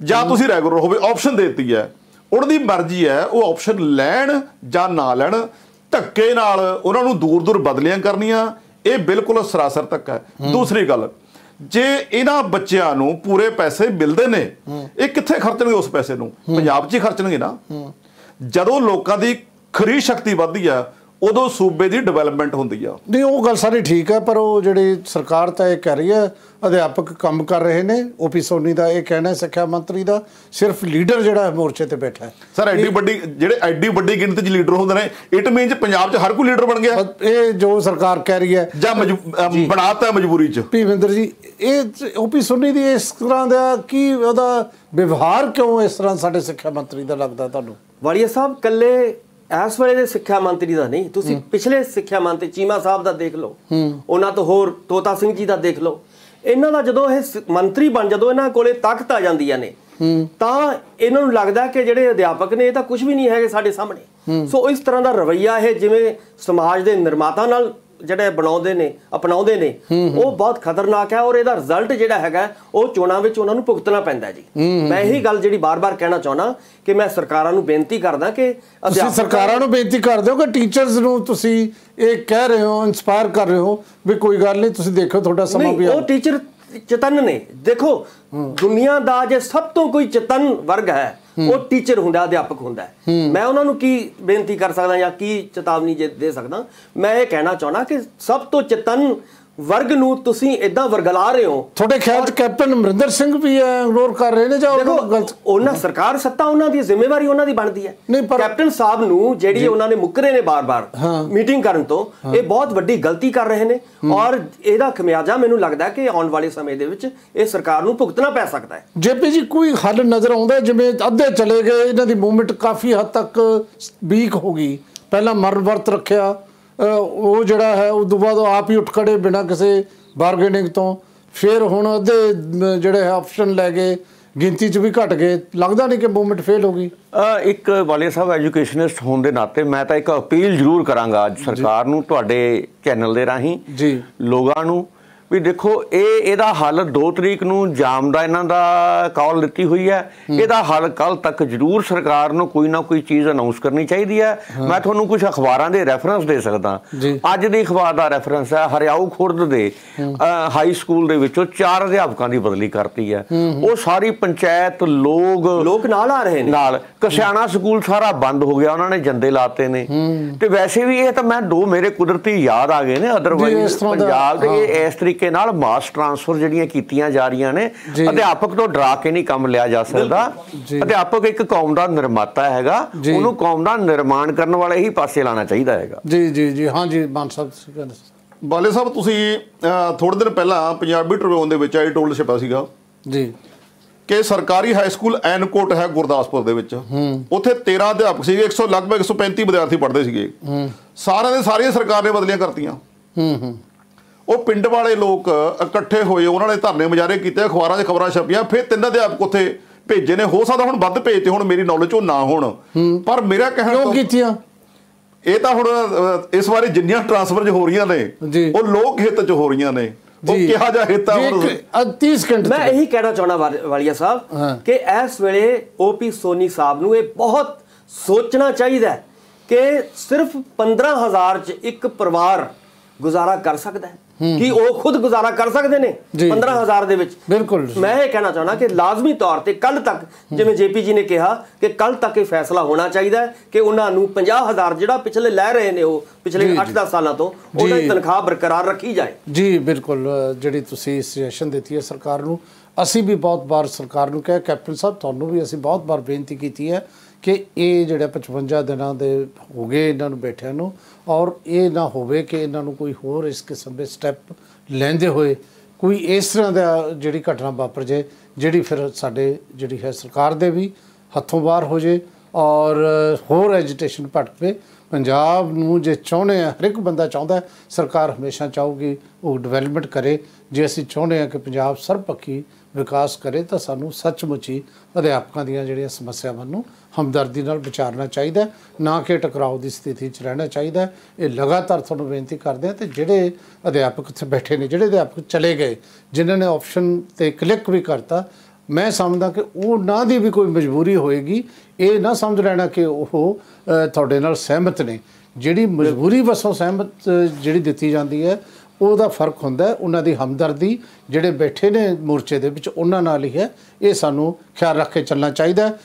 ਜਾਂ ਤੁਸੀਂ ਰੈਗੂਲਰ ਹੋਵੇ ਆਪਸ਼ਨ ਦੇਤੀ ਹੈ। ਉਹਨਾਂ ਦੀ ਮਰਜ਼ੀ ਹੈ ਉਹ ਆਪਸ਼ਨ ਲੈਣ ਜਾਂ ਨਾ ਲੈਣ ਧੱਕੇ ਨਾਲ ਉਹਨਾਂ ਨੂੰ ਦੂਰ ਦੂਰ ਬਦਲੀਆਂ ਕਰਨੀਆਂ ਇਹ ਬਿਲਕੁਲ ਸਰਾਸਰ ਧੱਕਾ ਹੈ। ਦੂਸਰੀ ਗੱਲ ਜੇ ਇਹਨਾਂ ਬੱਚਿਆਂ ਨੂੰ ਪੂਰੇ ਪੈਸੇ ਮਿਲਦੇ ਨੇ ਇਹ ਕਿੱਥੇ ਖਰਚਣਗੇ ਉਸ ਪੈਸੇ ਨੂੰ? ਪੰਜਾਬ 'ਚ ਹੀ ਖਰਚਣਗੇ ਨਾ। ਜਦੋਂ ਲੋਕਾਂ ਦੀ ਖਰੀਦ ਸ਼ਕਤੀ ਵੱਧਦੀ ਆ ਉਦੋਂ ਸੂਬੇ ਦੀ ਡਿਵੈਲਪਮੈਂਟ ਹੁੰਦੀ ਆ। ਨਹੀਂ ਉਹ ਗੱਲ ਸਾਰੀ ਠੀਕ ਹੈ ਪਰ ਉਹ ਜਿਹੜੀ ਸਰਕਾਰ ਤਾਂ ਇਹ ਕਹਿ ਰਹੀ ਹੈ ਅਧਿਆਪਕ ਕੰਮ ਕਰ ਰਹੇ ਨੇ ਓਪੀ ਸੋਨੀ ਦਾ ਇਹ ਕਹਿਣਾ ਹੈ ਸਿੱਖਿਆ ਮੰਤਰੀ ਦਾ ਸਿਰਫ ਲੀਡਰ ਜਿਹੜਾ ਹੈ ਮੋਰਚੇ ਤੇ ਬੈਠਾ ਹੈ। ਸਰ ਐਡੀ ਵੱਡੀ ਜਿਹੜੇ ਐਡੀ ਵੱਡੀ ਗਿਣਤੀ 'ਚ ਲੀਡਰ ਹੁੰਦੇ ਨੇ ਇਟ ਮੀਨਸ ਪੰਜਾਬ 'ਚ ਹਰ ਕੋਈ ਲੀਡਰ ਬਣ ਗਿਆ। ਇਹ ਜੋ ਸਰਕਾਰ ਕਹਿ ਰਹੀ ਹੈ ਜਾਂ ਬਣਾਤਾ ਮਜਬੂਰੀ 'ਚ। ਭੀਵਿੰਦਰ ਜੀ ਇਹ ਓਪੀ ਸੋਨੀ ਦੀ ਇਸ ਤਰ੍ਹਾਂ ਦਾ ਕੀ ਉਹਦਾ ਵਿਵਹਾਰ ਕਿਉਂ ਇਸ ਤਰ੍ਹਾਂ ਸਾਡੇ ਸਿੱਖਿਆ ਮੰਤਰੀ ਦਾ ਲੱਗਦਾ ਤੁਹਾਨੂੰ? ਵਾਲੀਆ ਸਾਹਿਬ ਕੱਲੇ ਇਸ ਵੇਲੇ ਦੇ ਸਿੱਖਿਆ ਮੰਤਰੀ ਦਾ ਨਹੀਂ ਤੁਸੀਂ ਪਿਛਲੇ ਸਿੱਖਿਆ ਮੰਤਰੀ ਚੀਮਾ ਸਾਹਿਬ ਦਾ ਦੇਖ ਲਓ। ਉਹਨਾਂ ਤੋਂ ਹੋਰ ਤੋਤਾ ਸਿੰਘ ਜੀ ਦਾ ਦੇਖ ਲਓ। ਇਹਨਾਂ ਦਾ ਜਦੋਂ ਇਹ ਮੰਤਰੀ ਬਣ ਜਦੋਂ ਇਹਨਾਂ ਕੋਲੇ ਤਾਕਤ ਆ ਜਾਂਦੀਆਂ ਨੇ ਤਾਂ ਇਹਨਾਂ ਨੂੰ ਲੱਗਦਾ ਕਿ ਜਿਹੜੇ ਅਧਿਆਪਕ ਨੇ ਇਹ ਤਾਂ ਕੁਝ ਵੀ ਨਹੀਂ ਹੈਗੇ ਸਾਡੇ ਸਾਹਮਣੇ। ਸੋ ਇਸ ਤਰ੍ਹਾਂ ਦਾ ਰਵਈਆ ਇਹ ਜਿਵੇਂ ਸਮਾਜ ਦੇ ਨਿਰਮਾਤਾ ਨਾਲ ਜਿਹੜੇ ਬਣਾਉਂਦੇ ਨੇ ਅਪਣਾਉਂਦੇ ਨੇ ਉਹ ਬਹੁਤ ਖਤਰਨਾਕ ਹੈ ਔਰ ਇਹਦਾ ਰਿਜ਼ਲਟ ਜਿਹੜਾ ਹੈਗਾ ਉਹ ਚੋਣਾਂ ਵਿੱਚ ਉਹਨਾਂ ਨੂੰ ਭੁਗਤਣਾ ਪੈਂਦਾ ਜੀ। ਮੈਂ ਇਹੀ ਗੱਲ ਜਿਹੜੀ ਬਾਰ-ਬਾਰ ਕਹਿਣਾ ਚਾਹਣਾ ਕਿ ਮੈਂ ਸਰਕਾਰਾਂ ਨੂੰ ਬੇਨਤੀ ਕਰਦਾ ਕਿ ਤੁਸੀਂ ਸਰਕਾਰਾਂ ਨੂੰ ਬੇਨਤੀ ਕਰਦੇ ਹੋ ਕਿ ਟੀਚਰਸ ਨੂੰ ਤੁਸੀਂ ਇਹ ਕਹਿ ਰਹੇ ਹੋ ਇਨਸਪਾਇਰ ਕਰ ਰਹੇ ਹੋ ਵੀ ਕੋਈ ਗੱਲ ਨਹੀਂ ਤੁਸੀਂ ਦੇਖੋ ਤੁਹਾਡਾ ਸਮਾਂ ਵੀ ਨਹੀਂ ਉਹ ਆ ਟੀਚਰ ਚਤਨ ਨੇ। ਦੇਖੋ ਦੁਨੀਆ ਦਾ ਜੇ ਸਭ ਤੋਂ ਕੋਈ ਚਤਨ ਵਰਗ ਹੈ। ਉਹ ਟੀਚਰ ਹੁੰਦਾ ਅਧਿਆਪਕ ਹੁੰਦਾ। ਮੈਂ ਉਹਨਾਂ ਨੂੰ ਕੀ ਬੇਨਤੀ ਕਰ ਸਕਦਾ ਜਾਂ ਕੀ ਚੇਤਾਵਨੀ ਦੇ ਸਕਦਾ ਮੈਂ ਇਹ ਕਹਿਣਾ ਚਾਹਣਾ ਕਿ ਸਭ ਤੋਂ ਚਤਨ ਵਰਗ ਨੂੰ ਤੁਸੀਂ ਇਦਾਂ ਵਰਗਲਾ ਰਹੇ ਹੋ। ਤੁਹਾਡੇ ਖਿਆਲ ਚ ਕੈਪਟਨ ਅਮਰਿੰਦਰ ਸਿੰਘ ਵੀ ਇਗਨੋਰ ਕਰ ਰਹੇ ਨੇ ਜਾਂ ਦੇਖੋ ਗਲਤ? ਉਹਨਾਂ ਸਰਕਾਰ ਸੱਤਾ ਉਹਨਾਂ ਦੀ ਜ਼ਿੰਮੇਵਾਰੀ ਉਹਨਾਂ ਦੀ ਬਣਦੀ ਹੈ। ਕੈਪਟਨ ਸਾਹਿਬ ਨੂੰ ਜਿਹੜੀ ਉਹਨਾਂ ਨੇ ਮੁੱਕਰੇ ਨੇ ਬਾਰ-ਬਾਰ ਮੀਟਿੰਗ ਕਰਨ ਤੋਂ ਇਹ ਬਹੁਤ ਵੱਡੀ ਗਲਤੀ ਕਰ ਰਹੇ ਨੇ। ਔਰ ਇਹਦਾ ਖਮਿਆਜਾ ਮੈਨੂੰ ਲੱਗਦਾ ਕਿ ਆਉਣ ਵਾਲੇ ਸਮੇਂ ਦੇ ਵਿੱਚ ਇਹ ਸਰਕਾਰ ਨੂੰ ਭੁਗਤਣਾ ਪੈ ਸਕਦਾ ਹੈ। ਜੇਪੀ ਜੀ ਕੋਈ ਹੱਲ ਨਜ਼ਰ ਆਉਂਦਾ? ਜਿਵੇਂ ਅੱਧੇ ਚਲੇ ਗਏ ਇਹਨਾਂ ਦੀ ਮੂਵਮੈਂਟ ਕਾਫੀ ਹੱਦ ਤੱਕ ਵੀਕ ਹੋ ਗਈ। ਪਹਿਲਾਂ ਮਰਨ ਵਰਤ ਰੱਖਿਆ ਉਹ ਜਿਹੜਾ ਹੈ ਉਸ ਤੋਂ ਬਾਅਦ ਆਪ ਹੀ ਉੱਠ ਖੜੇ ਬਿਨਾਂ ਕਿਸੇ ਬਾਰਗੇਨਿੰਗ ਤੋਂ। ਫਿਰ ਹੁਣ ਅੱਧੇ ਜਿਹੜੇ ਹੈ ਆਪਸ਼ਨ ਲੈ ਗਏ। ਗਿਣਤੀ 'ਚ ਵੀ ਘਟ ਗਏ। ਲੱਗਦਾ ਨਹੀਂ ਕਿ ਮੂਵਮੈਂਟ ਫੇਲ ਹੋ ਗਈ। ਇੱਕ ਵਾਲੀਆ ਸਾਹਿਬ ਐਜੂਕੇਸ਼ਨਿਸਟ ਹੋਣ ਦੇ ਨਾਤੇ ਮੈਂ ਤਾਂ ਇੱਕ ਅਪੀਲ ਜ਼ਰੂਰ ਕਰਾਂਗਾ ਅੱਜ ਸਰਕਾਰ ਨੂੰ ਤੁਹਾਡੇ ਚੈਨਲ ਦੇ ਰਾਹੀਂ ਜੀ। ਲੋਕਾਂ ਨੂੰ ਵੀ ਦੇਖੋ ਇਹ ਇਹਦਾ ਹੱਲ 2 ਤਰੀਕ ਨੂੰ ਜਾਮ ਦਾ ਇਹਨਾਂ ਦਾ ਕਾਲ ਦਿੱਤੀ ਹੋਈ ਹੈ। ਇਹਦਾ ਹੱਲ ਕੱਲ ਤੱਕ ਜ਼ਰੂਰ ਸਰਕਾਰ ਨੂੰ ਕੋਈ ਨਾ ਕੋਈ ਚੀਜ਼ ਅਨਾਉਂਸ ਕਰਨੀ ਚਾਹੀਦੀ ਹੈ। ਮੈਂ ਤੁਹਾਨੂੰ ਕੁਝ ਅਖਬਾਰਾਂ ਦੇ ਰੈਫਰੈਂਸ ਦੇ ਸਕਦਾ। ਅੱਜ ਦੀ ਅਖਬਾਰ ਦਾ ਰੈਫਰੈਂਸ ਹੈ ਹਰਿਆਊ ਖੁਰਦ ਦੇ ਹਾਈ ਸਕੂਲ ਦੇ ਵਿੱਚੋਂ ਚਾਰ ਅਧਿਆਪਕਾਂ ਦੀ ਬਦਲੀ ਕਰਤੀ ਹੈ। ਉਹ ਸਾਰੀ ਪੰਚਾਇਤ ਲੋਕ ਲੋਕ ਨਾਲ ਆ ਰਹੇ ਨੇ। ਨਾਲ। ਕਸਿਆਣਾ ਸਕੂਲ ਸਾਰਾ ਬੰਦ ਹੋ ਗਿਆ ਉਹਨਾਂ ਨੇ ਜੰਦੇ ਲਾਤੇ ਨੇ। ਤੇ ਵੈਸੇ ਵੀ ਇਹ ਤਾਂ ਮੈਂ ਦੋ ਮੇਰੇ ਕੁਦਰਤੀ ਯਾਦ ਆ ਗਏ ਨੇ ਅਦਰਵਾਈਜ਼ ਪੰਜਾਬ ਦੇ ਇਸ ਤਰੀਕੇ ਨਾਲ ਮਾਸ ਟ੍ਰਾਂਸਫਰ ਜਿਹੜੀਆਂ ਕੀਤੀਆਂ ਜਾ ਰਹੀਆਂ ਨੇ। ਅਧਿਆਪਕ ਤੋਂ ਡਰਾ ਕੇ ਨਹੀਂ ਕੰਮ ਲਿਆ ਜਾ ਸਕਦਾ। ਅਧਿਆਪਕ ਇੱਕ ਕੌਮ ਦਾ ਨਿਰਮਾਤਾ ਹੈਗਾ। ਉਹਨੂੰ ਕੌਮ ਦਾ ਨਿਰਮਾਣ ਕਰਨ ਵਾਲੇ ਹੀ ਪਾਸੇ ਲਾਣਾ ਚਾਹੀਦਾ ਹੈਗਾ। ਜੀ ਜੀ ਜੀ। ਹਾਂ ਜੀ ਮਾਨ ਸਾਹਿਬ। ਬਾਲੇ ਸਾਹਿਬ ਤੁਸੀਂ ਥੋੜੇ ਦਿਨ ਪਹਿਲਾਂ ਪੰਜਾਬੀ ਟ੍ਰਿਬਿਊਨ ਦੇ ਵਿੱਚ ਆਈ ਟੋਲ ਛਪਿਆ ਸੀਗਾ। ਜੀ। ਕਿ ਸਰਕਾਰੀ ਹਾਈ ਸਕੂਲ ਐਨਕੋਟ ਹੈ ਗੁਰਦਾਸਪੁਰ ਦੇ ਵਿੱਚ। ਉੱਥੇ 13 ਅਧਿਆਪਕ ਸੀਗੇ 100 ਲਗਭਗ 135 ਵਿਦਿਆਰਥੀ ਪੜ੍ਹਦੇ ਸੀਗੇ। ਸਾਰਿਆਂ ਦੇ ਸਾਰੀਆਂ ਸਰਕਾਰ ਨੇ ਬਦਲੀਆਂ ਕਰਤੀਆਂ। ਹੂੰ ਹੂੰ। ਉਹ ਪਿੰਡ ਵਾਲੇ ਲੋਕ ਇਕੱਠੇ ਹੋਏ ਉਹਨਾਂ ਨੇ ਧਰਨੇ ਮੁਜ਼ਾਹਰੇ ਕੀਤੇ ਅਖਬਾਰਾਂ 'ਚ ਖਬਰਾਂ ਛਪੀਆਂ ਫਿਰ ਤਿੰਨ ਅਧਿਆਪਕ ਉੱਥੇ ਭੇਜੇ ਨੇ ਹੋ ਸਕਦਾ ਹੁਣ ਵੱਧ ਭੇਜਤੇ ਹੁਣ ਮੇਰੀ ਨੌਲੇਜ ਉਹ ਨਾ ਹੋਣ ਪਰ ਮੇਰਾ ਕਹਿਣ ਕਿਉਂ ਤੋਂ ਕੀਤੀਆਂ ਇਹ ਤਾਂ ਹੁਣ ਇਸ ਬਾਰੇ ਜਿੰਨੀਆਂ ਟ੍ਰਾਂਸਫਰ 'ਚ ਹੋ ਰਹੀਆਂ ਨੇ। ਉਹ ਲੋਕ ਹਿੱਤ 'ਚ ਹੋ ਰਹੀਆਂ ਨੇ ਉਹ। ਕਿਹਾ ਜਾ ਹਿੱਤ ਹੁਣ ਇੱਕ, ਅ, 30 ਸਕਿੰਟ ਮੈਂ। ਇਹੀ ਕਹਿਣਾ ਚਾਹਣਾ ਵਾਲੀਆ। ਸਾਹਿਬ ਕਿ ਇਸ ਵੇਲੇ ਓਪੀ ਸੋਨੀ ਸਾਹਿਬ ਨੂੰ ਇਹ ਬਹੁਤ ਸੋਚਣਾ ਚਾਹੀਦਾ ਹੈ ਕਿ ਸਿਰਫ 15000 ਚ ਇੱਕ ਪਰਿਵਾਰ ਗੁਜ਼ਾਰਾ ਕਰ ਸਕਦਾ ਹੈ ਕਿ ਉਹ ਖੁਦ ਗੁਜ਼ਾਰਾ ਕਰ ਸਕਦੇ ਨੇ ਜੀ। 15000 ਦੇ ਵਿੱਚ ਬਿਲਕੁਲ। ਮੈਂ ਇਹ ਕਹਿਣਾ ਚਾਹਣਾ ਕਿ ਲਾਜ਼ਮੀ ਤੌਰ ਤੇ ਕੱਲ ਤੱਕ ਜਿਵੇਂ ਜੇਪੀ ਜੀ ਨੇ ਕਿਹਾ ਕਿ ਕੱਲ ਤੱਕ ਇਹ ਫੈਸਲਾ ਹੋਣਾ ਚਾਹੀਦਾ ਹੈ ਕਿ ਉਹਨਾਂ ਨੂੰ 50000 ਜਿਹੜਾ ਪਿਛਲੇ ਲੈ ਰਹੇ ਨੇ ਉਹ ਪਿਛਲੇ ਜੀ, 8-10 ਸਾਲਾਂ ਤੋਂ ਉਹਨਾਂ ਦੀ। ਤਨਖਾਹ ਬਰਕਰਾਰ ਰੱਖੀ ਜਾਏ ਜੀ ਬਿਲਕੁਲ ਜਿਹੜੀ ਤੁਸੀਂ ਸੁਜੈਸ਼ਨ ਦਿੱਤੀ ਹੈ ਸਰਕਾਰ ਨੂੰ ਅਸੀਂ ਵੀ ਬਹੁਤ ਵਾਰ ਸਰਕਾਰ ਨੂੰ ਕਿਹਾ ਕੈਪਟਨ ਸਾਹਿਬ ਤੁਹਾਨੂੰ ਵੀ ਅਸੀਂ ਬਹੁਤ ਵਾਰ ਬੇਨਤੀ ਕੀਤੀ ਹੈ ਕਿ ਇਹ ਜਿਹੜਾ 55 ਦਿਨਾਂ ਦੇ ਹੋ ਗਏ ਇਹਨਾਂ ਨੂੰ ਬੈਠਿਆਂ ਨੂੰ, ਔਰ ਇਹ ਨਾ ਹੋਵੇ ਕਿ ਇਹਨਾਂ ਨੂੰ ਕੋਈ ਹੋਰ ਇਸ ਕਿਸਮ ਦੇ ਸਟੈਪ ਲੈਂਦੇ ਹੋਏ ਕੋਈ ਇਸ ਤਰ੍ਹਾਂ ਦਾ ਜਿਹੜੀ ਘਟਨਾ ਵਾਪਰ ਜੇ ਜਿਹੜੀ ਫਿਰ ਸਾਡੇ ਜਿਹੜੀ ਹੈ ਸਰਕਾਰ ਦੇ ਵੀ ਹੱਥੋਂ ਬਾਹਰ ਹੋ ਜੇ ਔਰ ਹੋਰ ਐਜੀਟੇਸ਼ਨ ਭਟਕੇ ਪੰਜਾਬ ਨੂੰ ਜੇ ਚਾਹੁੰਦੇ ਆ, ਹਰ ਇੱਕ ਬੰਦਾ ਚਾਹੁੰਦਾ ਸਰਕਾਰ ਹਮੇਸ਼ਾ ਚਾਹੂਗੀ ਉਹ ਡਿਵੈਲਪਮੈਂਟ ਕਰੇ। ਜੇ ਅਸੀਂ ਚਾਹੁੰਦੇ ਆ ਕਿ ਪੰਜਾਬ ਸਰਬਪੱਖੀ ਵਿਕਾਸ ਕਰੇ ਤਾਂ ਸਾਨੂੰ ਸੱਚਮੁੱਚ ਹੀ ਅਧਿਆਪਕਾਂ ਦੀਆਂ ਜਿਹੜੀਆਂ ਸਮੱਸਿਆਵਾਂ ਨੂੰ ਹਮਦਰਦੀ ਨਾਲ ਵਿਚਾਰਨਾ ਚਾਹੀਦਾ ਨਾ ਕਿ ਟਕਰਾਓ ਦੀ ਸਥਿਤੀ 'ਚ ਰਹਿਣਾ ਚਾਹੀਦਾ ਇਹ ਲਗਾਤਾਰ ਤੁਹਾਨੂੰ ਬੇਨਤੀ ਕਰਦੇ ਆ ਤੇ ਜਿਹੜੇ ਅਧਿਆਪਕ ਇੱਥੇ ਬੈਠੇ ਨੇ, ਜਿਹੜੇ ਅਧਿਆਪਕ ਚਲੇ ਗਏ, ਜਿਨ੍ਹਾਂ ਨੇ ਆਪਸ਼ਨ ਤੇ ਕਲਿੱਕ ਵੀ ਕਰਤਾ, ਮੈਂ ਸਮਝਦਾ ਕਿ ਉਹ ਨਾ ਦੀ ਵੀ ਕੋਈ ਮਜਬੂਰੀ ਹੋਏਗੀ, ਇਹ ਨਾ ਸਮਝ ਲੈਣਾ ਕਿ ਉਹ ਤੁਹਾਡੇ ਨਾਲ ਸਹਿਮਤ ਨੇ। ਜਿਹੜੀ ਮਜਬੂਰੀ ਵਸੋਂ ਸਹਿਮਤ, ਜਿਹੜੀ ਦਿੱਤੀ ਜਾਂਦੀ ਹੈ ਉਹਦਾ ਫ਼ਰਕ ਹੁੰਦਾ ਹੈ ਉਹਨਾਂ ਦੀ ਹਮਦਰਦੀ ਜਿਹੜੇ ਬੈਠੇ ਨੇ ਮੋਰਚੇ ਦੇ ਵਿੱਚ ਉਹਨਾਂ ਨਾਲ ਹੀ ਹੈ। ਇਹ ਸਾਨੂੰ ਖਿਆਲ ਰੱਖ ਕੇ ਚੱਲਣਾ ਚਾਹੀਦਾ ਹੈ।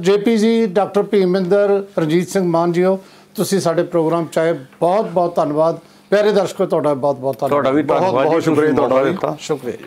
ਜੇਪੀ ਜੀ ਡਾਕਟਰ ਭੀਮਿੰਦਰ ਰਣਜੀਤ ਸਿੰਘ ਮਾਨ ਜੀਓ ਤੁਸੀਂ ਸਾਡੇ ਪ੍ਰੋਗਰਾਮ ਚ ਆਏ। ਬਹੁਤ ਬਹੁਤ ਧੰਨਵਾਦ। ਪਿਆਰੇ ਦਰਸ਼ਕੋ ਤੁਹਾਡਾ ਬਹੁਤ ਬਹੁਤ ਧੰਨਵਾਦ। ਤੁਹਾਡਾ ਵੀ ਬਹੁਤ- ਧੰਨਵਾਦ ਬਹੁਤ ਜੀ, ਸ਼ੁਕਰੀਆ ਤੁਹਾਡਾ ਸ਼ੁਕਰੀਆ ਜੀ।